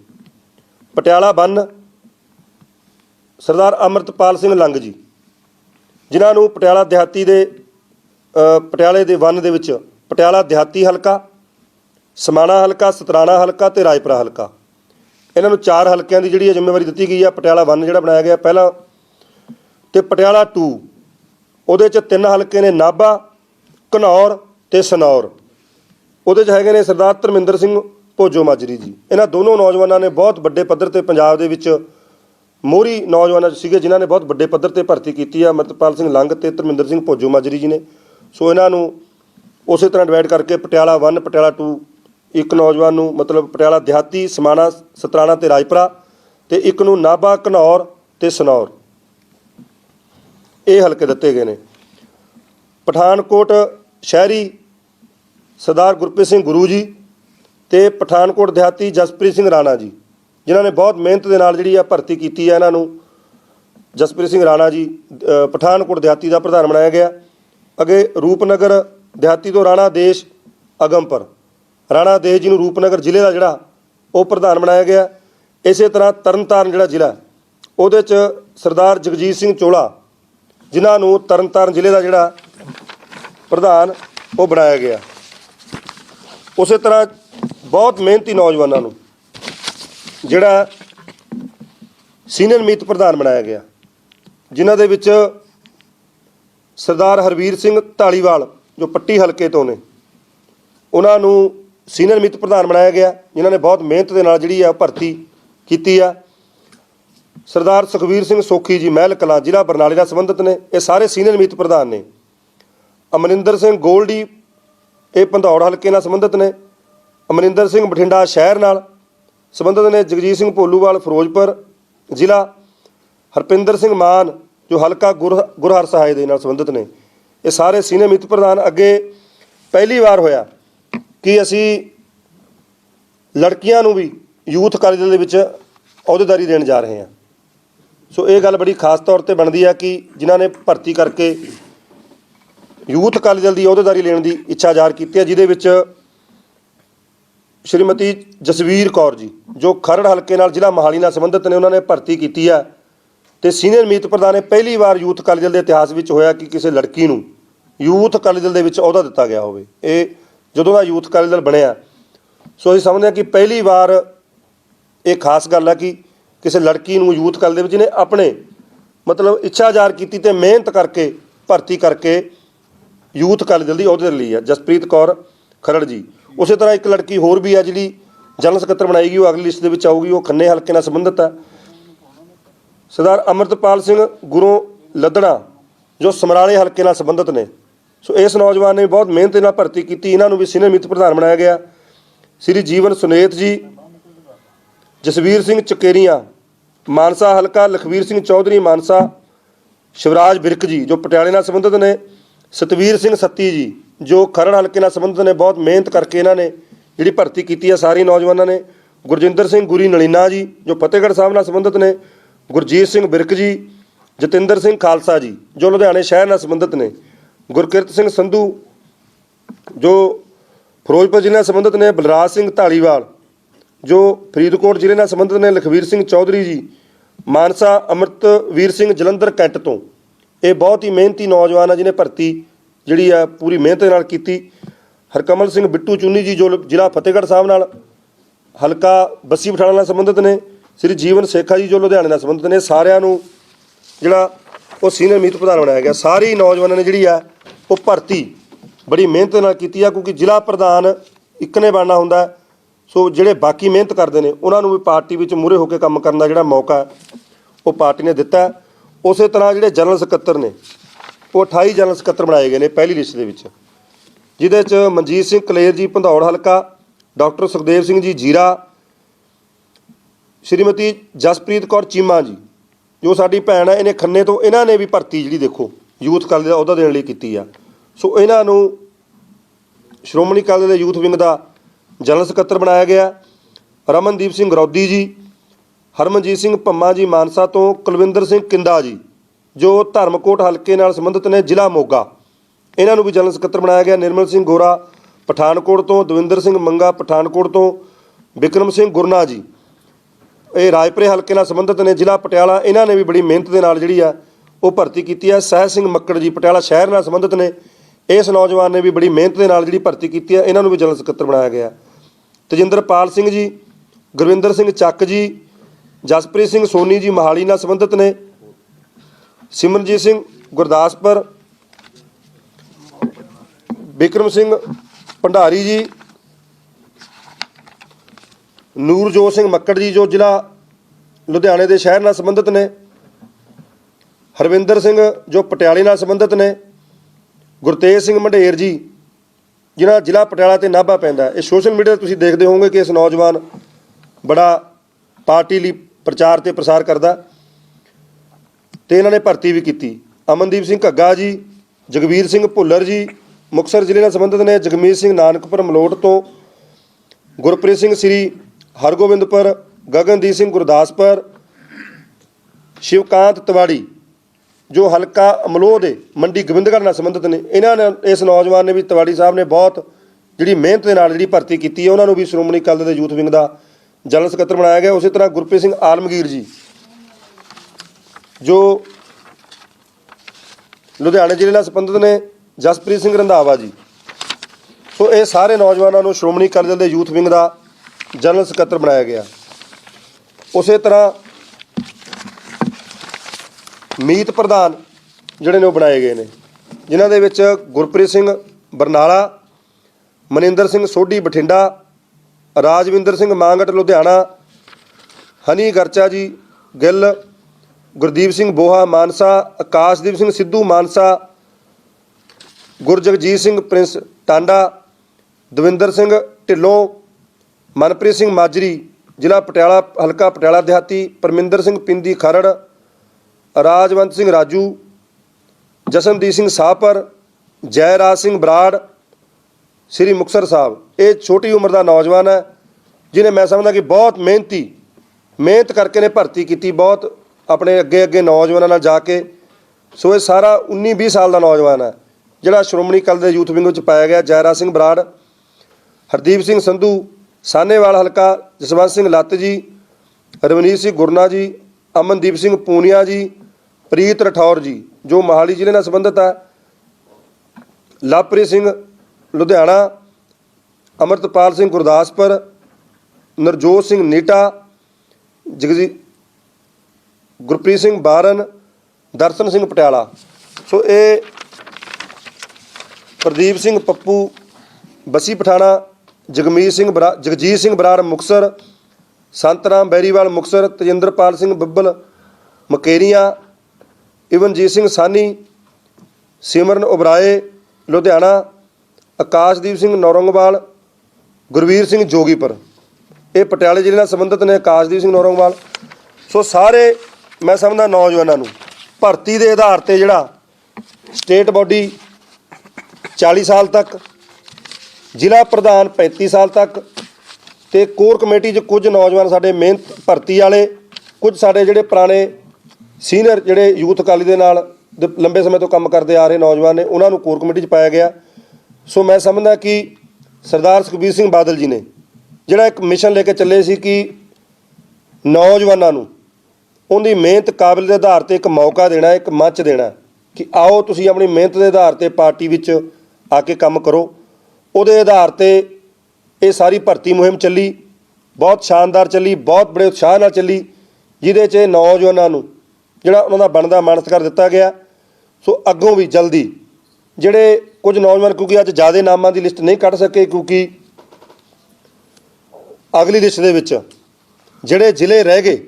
ਪਟਿਆਲਾ ਬੰਨ ਸਰਦਾਰ ਅਮਰਤਪਾਲ ਸਿੰਘ ਲੰਗ ਜੀ, ਜਿਨ੍ਹਾਂ ਨੂੰ ਪਟਿਆਲਾ ਦਿਹਾਤੀ ਦੇ ਪਟਿਆਲੇ ਦੇ ਵਨ ਦੇ ਵਿੱਚ ਪਟਿਆਲਾ ਦਿਹਾਤੀ ਹਲਕਾ, ਸਮਾਣਾ ਹਲਕਾ, ਸਤਰਾਣਾ ਹਲਕਾ ਤੇ ਰਾਜਪੁਰਾ ਹਲਕਾ। ਇਹਨਾਂ ਨੂੰ ਚਾਰ ਹਲਕਿਆਂ ਦੀ ਜਿਹੜੀ ਹੈ ਜ਼ਿੰਮੇਵਾਰੀ ਦਿੱਤੀ ਗਈ ਆ, ਪਟਿਆਲਾ ਵਨ ਜਿਹੜਾ ਬਣਾਇਆ ਗਿਆ ਪਹਿਲਾਂ ਤੇ ਪਟਿਆਲਾ 2 ਉਹਦੇ ਚ ਤਿੰਨ ਹਲਕੇ ਨੇ ਨਾਭਾ, ਘਨੌਰ ਤੇ ਸਨੌਰ। ਉਹਦੇ ਚ ਹੈਗੇ ਨੇ ਸਰਦਾਰ ਧਰਮਿੰਦਰ ਸਿੰਘ ਭੋਜੋ ਮਾਜਰੀ ਜੀ। ਇਹਨਾਂ ਦੋਨੋਂ ਨੌਜਵਾਨਾਂ ਨੇ ਬਹੁਤ ਵੱਡੇ ਪੱਧਰ ਤੇ ਪੰਜਾਬ ਦੇ ਵਿੱਚ ਮੋਹਰੀ ਨੌਜਵਾਨਾਂ 'ਚ ਸੀਗੇ, ਜਿਨ੍ਹਾਂ ਨੇ ਬਹੁਤ ਵੱਡੇ ਪੱਧਰ ਤੇ ਭਰਤੀ ਕੀਤੀ ਆ। ਅਮਰਤਪਾਲ ਸਿੰਘ ਲੰਗ ਤੇ ਧਰਮਿੰਦਰ ਸਿੰਘ ਭੋਜੋ ਮਾਜਰੀ ਜੀ ਨੇ। ਸੋ ਇਹਨਾਂ ਨੂੰ ਉਸੇ ਤਰ੍ਹਾਂ ਡਿਵਾਈਡ ਕਰਕੇ ਪਟਿਆਲਾ 1 ਪਟਿਆਲਾ 2 ਇੱਕ ਨੌਜਵਾਨ ਨੂੰ ਮਤਲਬ ਪਟਿਆਲਾ ਦਿਹਾਤੀ, ਸਮਾਣਾ, ਸਤਰਾਣਾ ਤੇ ਰਾਜਪੁਰਾ ਤੇ ਇੱਕ ਨੂੰ ਨਾਭਾ, ਘਨੌਰ ਤੇ ਸਨੌਰ। ਇਹ ਹਲਕੇ ਦਿੱਤੇ ਗਏ ਨੇ। ਪਠਾਨਕੋਟ ਸ਼ਹਿਰੀ ਸਰਦਾਰ ਗੁਰਪ੍ਰੀਤ ਸਿੰਘ ਗੁਰੂ ਜੀ ਤੇ ਪਠਾਨਕੋਟ ਦਿਹਾਤੀ ਜਸਪ੍ਰੀਤ ਸਿੰਘ ਰਾਣਾ ਜੀ, ਜਿਨ੍ਹਾਂ ਨੇ ਬਹੁਤ ਮਿਹਨਤ ਦੇ ਨਾਲ ਜਿਹੜੀ ਆ ਭਰਤੀ ਕੀਤੀ ਹੈ, ਇਹਨਾਂ ਨੂੰ ਜਸਪ੍ਰੀਤ ਸਿੰਘ ਰਾਣਾ ਜੀ ਪਠਾਨਕੋਟ ਦਿਹਾਤੀ ਦਾ ਪ੍ਰਧਾਨ ਬਣਾਇਆ ਗਿਆ। ਅੱਗੇ ਰੂਪਨਗਰ ਦਿਹਾਤੀ ਤੋਂ ਰਾਣਾ ਦੇਸ਼ ਅਗੰਪਰ ਰਾਣਾ ਦੇਸ਼ ਜੀ ਨੂੰ ਰੂਪਨਗਰ ਜ਼ਿਲ੍ਹੇ ਦਾ ਜਿਹੜਾ ਉਹ ਪ੍ਰਧਾਨ ਬਣਾਇਆ ਗਿਆ। ਇਸੇ ਤਰ੍ਹਾਂ ਤਰਨਤਾਰਨ ਜਿਹੜਾ ਜ਼ਿਲ੍ਹਾ, ਉਹਦੇ 'ਚ ਸਰਦਾਰ ਜਗਜੀਤ ਸਿੰਘ ਚੋਲਾ ਜਿਨ੍ਹਾਂ ਨੂੰ ਤਰਨਤਾਰਨ ਜ਼ਿਲ੍ਹੇ ਦਾ ਜਿਹੜਾ ਪ੍ਰਧਾਨ ਉਹ ਬਣਾਇਆ ਗਿਆ। ਉਸੇ ਤਰ੍ਹਾਂ ਬਹੁਤ ਮਿਹਨਤੀ ਨੌਜਵਾਨਾਂ ਨੂੰ ਜਿਹੜਾ ਸੀਨੀਅਰ ਮੀਤ ਪ੍ਰਧਾਨ ਬਣਾਇਆ ਗਿਆ। ਜਿਨ੍ਹਾਂ ਦੇ ਵਿੱਚ ਸਰਦਾਰ ਹਰਵੀਰ ਸਿੰਘ ਢਾਲੀਵਾਲ, ਜੋ ਪੱਟੀ ਹਲਕੇ ਤੋਂ ਨੇ, ਉਹਨਾਂ ਨੂੰ ਸੀਨੀਅਰ ਮੀਤ ਪ੍ਰਧਾਨ ਬਣਾਇਆ ਗਿਆ, ਜਿਨ੍ਹਾਂ ਨੇ ਬਹੁਤ ਮਿਹਨਤ ਦੇ ਨਾਲ ਜਿਹੜੀ ਆ ਭਰਤੀ ਕੀਤੀ ਆ। ਸਰਦਾਰ ਸੁਖਵੀਰ ਸਿੰਘ ਸੋਖੀ ਜੀ ਮਹਿਲ, ਕਲਾਂ, ਜ਼ਿਲ੍ਹਾ ਬਰਨਾਲੇ ਨਾਲ ਸੰਬੰਧਿਤ ਨੇ। ਇਹ ਸਾਰੇ ਸੀਨੀਅਰ ਮੀਤ ਪ੍ਰਧਾਨ ਨੇ। ਅਮਰਿੰਦਰ ਸਿੰਘ ਗੋਲਡੀ, ਇਹ ਪੰਧੌੜ ਹਲਕੇ ਨਾਲ ਸੰਬੰਧਿਤ ਨੇ। ਅਮਰਿੰਦਰ ਸਿੰਘ ਬਠਿੰਡਾ ਸ਼ਹਿਰ ਨਾਲ ਸੰਬੰਧਿਤ ਨੇ। ਜਗਜੀਤ ਸਿੰਘ ਭੋਲੂਵਾਲ ਫਿਰੋਜ਼ਪੁਰ ਜ਼ਿਲ੍ਹਾ। ਹਰਪਿੰਦਰ ਸਿੰਘ ਮਾਨ, ਜੋ ਹਲਕਾ ਗੁਰ ਗੁਰਹਰ ਸਹਾਇ ਦੇ ਨਾਲ ਸੰਬੰਧਿਤ ਨੇ। ਇਹ ਸਾਰੇ ਸੀਨੀਅਰ ਮੀਤ ਪ੍ਰਧਾਨ। ਅੱਗੇ ਪਹਿਲੀ ਵਾਰ ਹੋਇਆ ਕਿ ਅਸੀਂ ਲੜਕੀਆਂ ਨੂੰ ਵੀ ਯੂਥ ਕਾਲਜ ਦੇ ਵਿੱਚ ਅਹੁਦੇਦਾਰੀ ਦੇਣ ਜਾ ਰਹੇ ਹਾਂ। ਸੋ ਇਹ ਗੱਲ ਬੜੀ ਖਾਸ ਤੌਰ ਤੇ ਬਣਦੀ ਹੈ ਕਿ ਜਿਨ੍ਹਾਂ ਨੇ ਭਰਤੀ ਕਰਕੇ ਯੂਥ ਅਕਾਲੀ ਦਲ ਦੀ ਅਹੁਦੇਦਾਰੀ ਲੈਣ ਦੀ ਇੱਛਾ ਜ਼ਾਹਰ ਕੀਤੀ ਹੈ ਜਿਹਦੇ ਵਿੱਚ ਸ਼੍ਰੀਮਤੀ ਜਸਵੀਰ ਕੌਰ ਜੀ, ਜੋ ਖਰੜ ਹਲਕੇ ਨਾਲ ਜ਼ਿਲ੍ਹਾ ਮੋਹਾਲੀ ਨਾਲ ਸੰਬੰਧਿਤ ਨੇ, ਉਹਨਾਂ ਨੇ ਭਰਤੀ ਕੀਤੀ ਹੈ ਤੇ ਸੀਨੀਅਰ ਮੀਤ ਪ੍ਰਧਾਨ ਨੇ ਪਹਿਲੀ ਵਾਰ ਯੂਥ ਅਕਾਲੀ ਦਲ ਦੇ ਇਤਿਹਾਸ ਵਿੱਚ ਹੋਇਆ ਕਿ ਕਿਸੇ ਲੜਕੀ ਨੂੰ ਯੂਥ ਅਕਾਲੀ ਦਲ ਦੇ ਵਿੱਚ ਅਹੁਦਾ ਦਿੱਤਾ ਗਿਆ ਹੋਵੇ। ਇਹ ਜਦੋਂ ਦਾ ਯੂਥ ਅਕਾਲੀ ਦਲ ਬਣਿਆ। ਸੋ ਅਸੀਂ ਸਮਝਦੇ ਹਾਂ ਕਿ ਪਹਿਲੀ ਵਾਰ ਇਹ ਖਾਸ ਗੱਲ ਹੈ ਕਿ ਕਿਸੇ ਲੜਕੀ ਨੂੰ ਯੂਥ ਕਾਲਜ ਦੇ ਵਿੱਚ ਨੇ ਆਪਣੇ ਮਤਲਬ ਇੱਛਾ ਜ਼ਾਹਰ ਕੀਤੀ ਤੇ ਮਿਹਨਤ ਕਰਕੇ, ਭਰਤੀ ਕਰਕੇ ਯੂਥ ਕਾਲਜ ਦਲ ਦੀ ਅਹੁਦੇ ਲਈ ਹੈ ਜਸਪ੍ਰੀਤ ਕੌਰ ਖਰੜ ਜੀ। ਉਸੇ ਤਰ੍ਹਾਂ ਇੱਕ ਲੜਕੀ ਹੋਰ ਵੀ ਹੈ ਜਿਹੜੀ ਜਨਰਲ ਸਕੱਤਰ ਬਣਾਈ ਗਈ ਉਹ ਅਗਲੀ ਲਿਸਟ ਦੇ ਵਿੱਚ ਆਊਗੀ, ਉਹ ਖੰਨੇ ਹਲਕੇ ਨਾਲ ਸੰਬੰਧਿਤ ਹੈ ਸਰਦਾਰ ਅਮਰਤਪਾਲ ਸਿੰਘ ਗੁਰੂ ਲੱਦਣਾ, ਜੋ ਸਮਰਾਲੇ ਹਲਕੇ ਨਾਲ ਸੰਬੰਧਿਤ ਨੇ। ਸੋ ਇਸ ਨੌਜਵਾਨ ਨੇ ਬਹੁਤ ਮਿਹਨਤ ਨਾਲ ਭਰਤੀ ਕੀਤੀ, ਇਹਨਾਂ ਨੂੰ ਵੀ ਸੀਨੀਅਰ ਮਿੱਤ ਪ੍ਰਧਾਨ ਬਣਾਇਆ ਗਿਆ। ਸ੍ਰੀ ਜੀਵਨ ਸੁਨੇਤ ਜੀ, ਜਸਵੀਰ ਸਿੰਘ ਚਕੇਰੀਆਂ ਮਾਨਸਾ ਹਲਕਾ ਲਖਵੀਰ ਸਿੰਘ ਚੌਧਰੀ, ਮਾਨਸਾ ਸ਼ਿਵਰਾਜ ਬਿਰਕ ਜੀ, ਜੋ ਪਟਿਆਲੇ ਨਾਲ ਸੰਬੰਧਿਤ ਨੇ, ਸਤਵੀਰ ਸਿੰਘ ਸੱਤੀ ਜੀ, ਜੋ ਖਰੜ ਹਲਕੇ ਨਾਲ ਸੰਬੰਧਿਤ ਨੇ, ਬਹੁਤ ਮਿਹਨਤ ਕਰਕੇ ਇਹਨਾਂ ਨੇ ਜਿਹੜੀ ਭਰਤੀ ਕੀਤੀ ਹੈ ਸਾਰੀ ਨੌਜਵਾਨਾਂ ਨੇ। ਗੁਰਜਿੰਦਰ ਸਿੰਘ ਗੁਰੀ ਨਲੀਨਾ ਜੀ, ਜੋ ਫਤਿਹਗੜ੍ਹ ਸਾਹਿਬ ਨਾਲ ਸੰਬੰਧਿਤ ਨੇ। ਗੁਰਜੀਤ ਸਿੰਘ ਬਿਰਕ ਜੀ, ਜਤਿੰਦਰ ਸਿੰਘ ਖਾਲਸਾ ਜੀ, ਜੋ ਲੁਧਿਆਣੇ ਸ਼ਹਿਰ ਨਾਲ ਸੰਬੰਧਿਤ ਨੇ। ਗੁਰਕਿਰਤ ਸਿੰਘ ਸੰਧੂ, ਜੋ ਫਿਰੋਜ਼ਪੁਰ ਜ਼ਿਲ੍ਹੇ ਨਾਲ ਸੰਬੰਧਿਤ ਨੇ। ਬਲਰਾਜ ਸਿੰਘ ਢਾਲੀਵਾਲ ਜੋ ਫਰੀਦਕੋਟ ਜ਼ਿਲ੍ਹੇ ਨਾਲ ਸੰਬੰਧਿਤ ਨੇ, ਲਖਵੀਰ ਸਿੰਘ ਚੌਧਰੀ ਜੀ, ਮਾਨਸਾ ਅਮਰਤਵੀਰ ਸਿੰਘ ਜਲੰਧਰ ਕੈਂਟ ਤੋਂ। ਇਹ ਬਹੁਤ ਹੀ ਮਿਹਨਤੀ ਨੌਜਵਾਨ ਆ, ਜਿਹਨੇ ਭਰਤੀ ਜਿਹੜੀ ਆ, ਪੂਰੀ ਮਿਹਨਤ ਨਾਲ ਕੀਤੀ। ਹਰਕਮਲ ਸਿੰਘ ਬਿੱਟੂ ਚੁੰਨੀ ਜੀ, ਜੋ ਜ਼ਿਲ੍ਹਾ ਫਤਿਹਗੜ੍ਹ ਸਾਹਿਬ ਨਾਲ ਹਲਕਾ ਬੱਸੀ ਪਠਾਣਾ ਨਾਲ ਸੰਬੰਧਿਤ ਨੇ, ਸ੍ਰੀ ਜੀਵਨ ਸੇਖਾ ਜੀ, ਜੋ ਲੁਧਿਆਣੇ ਨਾਲ ਸੰਬੰਧਿਤ ਨੇ, ਸਾਰਿਆਂ ਨੂੰ ਜਿਹੜਾ ਉਹ ਸੀਨੀਅਰ ਮੀਤ ਪ੍ਰਧਾਨ ਬਣਾਇਆ ਗਿਆ। ਸਾਰੀ ਨੌਜਵਾਨਾਂ ਨੇ ਜਿਹੜੀ ਆ, ਉਹ ਭਰਤੀ ਬੜੀ ਮਿਹਨਤ ਨਾਲ ਕੀਤੀ ਆ, ਕਿਉਂਕਿ ਜ਼ਿਲ੍ਹਾ ਪ੍ਰਧਾਨ ਇੱਕ ਨੇ ਬਣਨਾ ਹੁੰਦਾ ਸੋ ਜਿਹੜੇ ਬਾਕੀ ਮਿਹਨਤ ਕਰਦੇ ਨੇ, ਉਹਨਾਂ ਨੂੰ ਵੀ ਪਾਰਟੀ ਵਿੱਚ ਮੂਹਰੇ ਹੋ ਕੇ ਕੰਮ ਕਰਨ ਦਾ ਜਿਹੜਾ ਮੌਕਾ ਉਹ ਪਾਰਟੀ ਨੇ ਦਿੱਤਾ ਉਸੇ ਤਰ੍ਹਾਂ ਜਿਹੜੇ ਜਨਰਲ ਸਕੱਤਰ ਨੇ, ਉਹ 28 ਜਨਰਲ ਸਕੱਤਰ ਬਣਾਏ ਗਏ ਨੇ ਪਹਿਲੀ ਲਿਸਟ ਦੇ ਵਿੱਚ। ਜਿਹਦੇ 'ਚ ਮਨਜੀਤ ਸਿੰਘ, ਕਲੇਰ ਜੀ, ਭੰਦੌੜ ਹਲਕਾ, ਡਾਕਟਰ ਸੁਖਦੇਵ ਸਿੰਘ ਜੀ, ਜੀਰਾ, ਸ਼੍ਰੀਮਤੀ ਜਸਪ੍ਰੀਤ ਕੌਰ ਚੀਮਾ ਜੀ, ਜੋ ਸਾਡੀ ਭੈਣ ਹੈ, ਇਹਨੇ ਖੰਨੇ ਤੋਂ ਇਹਨਾਂ ਨੇ ਵੀ ਭਰਤੀ ਜਿਹੜੀ ਦੇਖੋ, ਯੂਥ ਕਾਲਜ ਦਾ ਅਹੁਦਾ ਦੇਣ ਲਈ ਕੀਤੀ ਆ। ਸੋ ਇਹਨਾਂ ਨੂੰ ਸ਼੍ਰੋਮਣੀ ਕਾਲਜ ਦੇ ਯੂਥ ਵਿੰਗ ਦਾ ਜਨਰਲ ਸਕੱਤਰ ਬਣਾਇਆ ਗਿਆ। ਰਮਨਦੀਪ ਸਿੰਘ ਗਰੌਦੀ ਜੀ, ਹਰਮਨਜੀਤ ਸਿੰਘ ਭੰਮਾ ਜੀ ਮਾਨਸਾ ਤੋਂ ਕੁਲਵਿੰਦਰ ਸਿੰਘ ਕਿੰਦਾ ਜੀ, ਜੋ ਧਰਮਕੋਟ ਹਲਕੇ ਨਾਲ ਸੰਬੰਧਿਤ ਨੇ, ਜ਼ਿਲ੍ਹਾ ਮੋਗਾ। ਇਹਨਾਂ ਨੂੰ ਵੀ ਜਨਰਲ ਸਕੱਤਰ ਬਣਾਇਆ ਗਿਆ। ਨਿਰਮਲ ਸਿੰਘ ਗੋਰਾ ਪਠਾਨਕੋਟ ਤੋਂ, ਦਵਿੰਦਰ ਸਿੰਘ ਮੰਗਾ ਪਠਾਨਕੋਟ ਤੋਂ, ਵਿਕਰਮ ਸਿੰਘ ਗੁਰਨਾ ਜੀ। ਇਹ ਰਾਜਪੁਰੇ ਹਲਕੇ ਨਾਲ ਸੰਬੰਧਿਤ ਨੇ, ਜ਼ਿਲ੍ਹਾ ਪਟਿਆਲਾ। ਇਹਨਾਂ ਨੇ ਵੀ ਬੜੀ ਮਿਹਨਤ ਦੇ ਨਾਲ ਜਿਹੜੀ ਆ, ਉਹ ਭਰਤੀ ਕੀਤੀ ਹੈ ਸਹਿ ਸਿੰਘ ਮੱਕੜ ਜੀ ਪਟਿਆਲਾ ਸ਼ਹਿਰ ਨਾਲ ਸੰਬੰਧਿਤ ਨੇ। ਇਸ ਨੌਜਵਾਨ ਨੇ ਵੀ ਬੜੀ ਮਿਹਨਤ ਦੇ ਨਾਲ ਜਿਹੜੀ ਭਰਤੀ ਕੀਤੀ ਹੈ ਇਹਨਾਂ ਨੂੰ ਵੀ ਜਨਰਲ ਸਕੱਤਰ ਬਣਾਇਆ ਗਿਆ। ਤਜਿੰਦਰਪਾਲ ਸਿੰਘ ਜੀ, ਗੁਰਵਿੰਦਰ ਸਿੰਘ ਚੱਕ ਜੀ, ਜਸਪ੍ਰੀਤ ਸਿੰਘ ਸੋਨੀ ਜੀ ਮਹਾਲੀ ਨਾਲ ਸੰਬੰਧਿਤ ਨੇ। ਸਿਮਰਜੀਤ ਸਿੰਘ ਗੁਰਦਾਸਪੁਰ, ਵਿਕਰਮ ਸਿੰਘ ਭੰਡਾਰੀ ਜੀ, ਨੂਰਜੋਤ ਸਿੰਘ ਮੱਕੜ ਜੀ ਜੋ ਜ਼ਿਲ੍ਹਾ ਲੁਧਿਆਣੇ ਦੇ ਸ਼ਹਿਰ ਨਾਲ ਸੰਬੰਧਿਤ ਨੇ। ਹਰਵਿੰਦਰ ਸਿੰਘ ਜੋ ਪਟਿਆਲੇ ਨਾਲ ਸੰਬੰਧਿਤ ਨੇ। ਗੁਰਤੇਜ ਸਿੰਘ ਮੰਡੇਰ ਜੀ ਜਿਹੜਾ ਜ਼ਿਲ੍ਹਾ ਪਟਿਆਲਾ ਤੇ ਨਾਭਾ ਪੈਂਦਾ ਇਹ ਸੋਸ਼ਲ ਮੀਡੀਆ ਤੇ ਤੁਸੀਂ ਦੇਖਦੇ ਹੋਵੋਗੇ ਕਿ ਇਸ ਨੌਜਵਾਨ ਬੜਾ ਪਾਰਟੀ ਲਈ ਪ੍ਰਚਾਰ ਤੇ ਪ੍ਰਸਾਰ ਕਰਦਾ ਤੇ ਇਹਨਾਂ ਨੇ ਭਰਤੀ ਵੀ ਕੀਤੀ। ਅਮਨਦੀਪ ਸਿੰਘ ਘੱਗਾ ਜੀ, ਜਗਵੀਰ ਸਿੰਘ ਭੁੱਲਰ ਜੀ, ਮੁਕਤਸਰ ਜ਼ਿਲ੍ਹੇ ਨਾਲ ਸੰਬੰਧਿਤ ਨੇ ਜਗਮੀਤ ਸਿੰਘ ਨਾਨਕਪੁਰ ਮਲੋਟ ਤੋਂ, ਗੁਰਪ੍ਰੀਤ ਸਿੰਘ ਸ੍ਰੀ ਹਰਗੋਬਿੰਦਪੁਰ, ਗਗਨਦੀਪ ਸਿੰਘ ਗੁਰਦਾਸਪੁਰ, ਸ਼ਿਵਕਾਂਤ ਤਿਵਾੜੀ ਜੋ ਹਲਕਾ ਅਮਲੋਹ ਦੇ ਮੰਡੀ ਗੋਬਿੰਦਗੜ੍ਹ ਨਾਲ ਸੰਬੰਧਿਤ ਨੇ, ਇਹਨਾਂ ਨੇ ਇਸ ਨੌਜਵਾਨ ਨੇ ਵੀ ਤਿਵਾੜੀ ਸਾਹਿਬ ਨੇ ਬਹੁਤ ਜਿਹੜੀ ਮਿਹਨਤ ਦੇ ਨਾਲ ਜਿਹੜੀ ਭਰਤੀ ਕੀਤੀ ਹੈ, ਉਹਨਾਂ ਨੂੰ ਵੀ ਸ਼੍ਰੋਮਣੀ ਅਕਾਲੀ ਦਲ ਦੇ ਯੂਥ ਵਿੰਗ ਦਾ ਜਨਰਲ ਸਕੱਤਰ ਬਣਾਇਆ ਗਿਆ। ਉਸੇ ਤਰ੍ਹਾਂ ਗੁਰਪ੍ਰੀਤ ਸਿੰਘ ਆਲਮਗੀਰ ਜੀ, ਜੋ ਲੁਧਿਆਣਾ ਜ਼ਿਲ੍ਹੇ ਨਾਲ ਸੰਬੰਧਿਤ ਨੇ, ਜਸਪ੍ਰੀਤ ਸਿੰਘ ਰੰਧਾਵਾ ਜੀ। ਸੋ ਇਹ ਸਾਰੇ ਨੌਜਵਾਨਾਂ ਨੂੰ ਸ਼੍ਰੋਮਣੀ ਅਕਾਲੀ ਦਲ ਦੇ ਯੂਥ ਵਿੰਗ ਦਾ ਜਨਰਲ ਸਕੱਤਰ ਬਣਾਇਆ ਗਿਆ। ਉਸੇ ਤਰ੍ਹਾਂ ਮੀਤ ਪ੍ਰਧਾਨ ਜਿਹੜੇ ਨੇ ਉਹ ਬਣਾਏ ਗਏ ਨੇ। ਜਿਨ੍ਹਾਂ ਦੇ ਵਿੱਚ ਗੁਰਪ੍ਰੀਤ ਸਿੰਘ ਬਰਨਾਲਾ, ਮਨਿੰਦਰ ਸਿੰਘ ਸੋਢੀ ਬਠਿੰਡਾ, ਰਾਜਵਿੰਦਰ ਸਿੰਘ ਮਾਂਗਟ ਲੁਧਿਆਣਾ, ਹਨੀ ਗਰਚਾ ਜੀ ਗਿੱਲ, ਗੁਰਦੀਪ ਸਿੰਘ ਬੋਹਾ ਮਾਨਸਾ, ਆਕਾਸ਼ਦੀਪ ਸਿੰਘ ਸਿੱਧੂ ਮਾਨਸਾ, ਗੁਰਜਗਜੀਤ ਸਿੰਘ ਪ੍ਰਿੰਸ ਟਾਂਡਾ, ਦਵਿੰਦਰ ਸਿੰਘ ਢਿੱਲੋਂ, ਮਨਪ੍ਰੀਤ ਸਿੰਘ ਮਾਜਰੀ, ਜ਼ਿਲ੍ਹਾ ਪਟਿਆਲਾ, ਹਲਕਾ ਪਟਿਆਲਾ ਦਿਹਾਤੀ, ਪਰਮਿੰਦਰ ਸਿੰਘ ਪਿੰਦੀ ਖਰੜ ਰਾਜਵੰਤ ਸਿੰਘ ਰਾਜੂ, ਜਸਨਦੀਪ ਸਿੰਘ ਸਾਹਪਰ ਜੈਰਾਜ ਸਿੰਘ ਬਰਾੜ, ਸ੍ਰੀ ਮੁਕਤਸਰ ਸਾਹਿਬ। ਇਹ ਛੋਟੀ ਉਮਰ ਦਾ ਨੌਜਵਾਨ ਹੈ, ਜਿਹਨੇ ਮੈਂ ਸਮਝਦਾ ਕਿ ਬਹੁਤ ਮਿਹਨਤੀ, ਮਿਹਨਤ ਕਰਕੇ ਨੇ ਭਰਤੀ ਕੀਤੀ ਬਹੁਤ ਆਪਣੇ ਅੱਗੇ ਅੱਗੇ ਨੌਜਵਾਨਾਂ ਨਾਲ ਜਾ ਕੇ। ਸੋ ਇਹ ਸਾਰਾ 19 20 ਸਾਲ ਦਾ ਨੌਜਵਾਨ ਹੈ, ਜਿਹੜਾ ਸ਼੍ਰੋਮਣੀ ਅਕਾਲੀ ਦਲ ਦੇ ਯੂਥ ਵਿੰਗ ਵਿੱਚ ਪਾਇਆ ਗਿਆ ਜੈਰਾ ਸਿੰਘ ਬਰਾੜ, ਹਰਦੀਪ ਸਿੰਘ ਸੰਧੂ ਸਾਨੇਵਾਲ ਹਲਕਾ, ਜਸਵੰਤ ਸਿੰਘ ਲੱਤ ਜੀ, ਰਵਨੀਤ ਸਿੰਘ ਗੁਰਨਾ ਜੀ, ਅਮਨਦੀਪ ਸਿੰਘ ਪੂਨੀਆ ਜੀ ਪ੍ਰੀਤ ਰਠੌਰ ਜੀ, ਜੋ ਮੋਹਾਲੀ ਜ਼ਿਲ੍ਹੇ ਨਾਲ ਸੰਬੰਧਿਤ ਹੈ, ਲਵਪ੍ਰੀਤ ਸਿੰਘ ਲੁਧਿਆਣਾ, ਅਮਰਤਪਾਲ ਸਿੰਘ ਗੁਰਦਾਸਪੁਰ, ਨਰਜੋਤ ਸਿੰਘ ਨੀਟਾ, ਜਗਜੀ, ਗੁਰਪ੍ਰੀਤ ਸਿੰਘ ਬਾਰਨ, ਦਰਸ਼ਨ ਸਿੰਘ ਪਟਿਆਲਾ। ਸੋ ਇਹ ਪ੍ਰਦੀਪ ਸਿੰਘ ਪੱਪੂ, ਬਸੀ ਪਠਾਣਾ, ਜਗਮੀਤ ਸਿੰਘ ਬਰਾ, ਜਗਜੀਤ ਸਿੰਘ ਬਰਾੜ ਮੁਕਸਰ, ਸੰਤਰਾਮ ਬੈਰੀਵਾਲ ਮੁਕਸਰ, ਤਜਿੰਦਰਪਾਲ ਸਿੰਘ ਬੱਬਲ ਮਕੇਰੀਆਂ ਇਵਨਜੀਤ ਸਿੰਘ ਸਾਨੀ ਸਿਮਰਨ ਉਬਰਾਏ, ਲੁਧਿਆਣਾ, ਆਕਾਸ਼ਦੀਪ ਸਿੰਘ ਨੌਰੰਗਵਾਲ, ਗੁਰਵੀਰ ਸਿੰਘ ਜੋਗੀਪੁਰ। ਇਹ ਪਟਿਆਲੇ ਜ਼ਿਲ੍ਹੇ ਨਾਲ ਸੰਬੰਧਿਤ ਨੇ ਆਕਾਸ਼ਦੀਪ ਸਿੰਘ ਨੌਰੰਗਵਾਲ। ਸੋ ਸਾਰੇ ਮੈਂ ਸਮਝਦਾ ਨੌਜਵਾਨਾਂ ਨੂੰ, ਭਰਤੀ ਦੇ ਆਧਾਰ ਤੇ ਜਿਹੜਾ ਸਟੇਟ ਬਾਡੀ 40 ਸਾਲ ਤੱਕ, ਜ਼ਿਲ੍ਹਾ ਪ੍ਰਧਾਨ 35 ਸਾਲ ਤੱਕ ਤੇ ਕੋਰ ਕਮੇਟੀ 'ਚ ਕੁਝ ਨੌਜਵਾਨ ਸਾਡੇ ਮਿਹਨਤ ਭਰਤੀ ਵਾਲੇ, ਕੁਝ ਸਾਡੇ ਜਿਹੜੇ ਪੁਰਾਣੇ ਸੀਨੀਅਰ ਜਿਹੜੇ ਯੂਥ ਅਕਾਲੀ ਦੇ ਨਾਲ ਦੇ ਲੰਬੇ ਸਮੇਂ ਤੋਂ ਕੰਮ ਕਰਦੇ ਆ ਰਹੇ ਨੌਜਵਾਨ ਨੇ, ਉਹਨਾਂ ਨੂੰ ਕੋਰ ਕਮੇਟੀ 'ਚ ਪਾਇਆ ਗਿਆ। ਸੋ ਮੈਂ ਸਮਝਦਾ ਕਿ ਸਰਦਾਰ ਸੁਖਬੀਰ ਸਿੰਘ ਬਾਦਲ ਜੀ ਨੇ ਜਿਹੜਾ ਇੱਕ ਮਿਸ਼ਨ ਲੈ ਕੇ ਚੱਲੇ ਸੀ ਕਿ ਨੌਜਵਾਨਾਂ ਨੂੰ ਉਹਦੀ ਮਿਹਨਤ ਕਾਬਲ ਦੇ ਆਧਾਰ ਤੇ ਇੱਕ ਮੌਕਾ ਦੇਣਾ, ਇੱਕ ਮੰਚ ਦੇਣਾ ਕਿ ਆਓ ਤੁਸੀਂ ਆਪਣੀ ਮਿਹਨਤ ਦੇ ਆਧਾਰ ਤੇ ਪਾਰਟੀ ਵਿੱਚ ਆ ਕੇ ਕੰਮ ਕਰੋ। ਉਹਦੇ ਆਧਾਰ ਤੇ ਇਹ ਸਾਰੀ ਭਰਤੀ ਮੁਹਿੰਮ ਚੱਲੀ, ਬਹੁਤ ਸ਼ਾਨਦਾਰ ਚੱਲੀ, ਬਹੁਤ ਬੜੇ ਉਤਸ਼ਾਹ ਨਾਲ ਚੱਲੀ, ਜਿਹਦੇ 'ਚ ਨੌਜਵਾਨਾਂ ਨੂੰ ਜਿਹੜਾ ਉਹਨਾਂ ਦਾ ਬਣਦਾ ਮਾਣ ਸਤਿਕਾਰ ਦਿੱਤਾ ਗਿਆ, ਸੋ ਅੱਗੋਂ ਵੀ ਜਲਦੀ ਜਿਹੜੇ ਕੁਝ ਨੌਜਵਾਨ, ਕਿਉਂਕਿ ਅੱਜ ਜ਼ਿਆਦਾ ਨਾਮਾਂ ਦੀ ਲਿਸਟ ਨਹੀਂ ਕੱਢ ਸਕੇ, ਕਿਉਂਕਿ ਅਗਲੀ ਲਿਸਟ ਦੇ ਵਿੱਚ ਜਿਹੜੇ ਜ਼ਿਲ੍ਹੇ ਰਹਿ ਗਏ,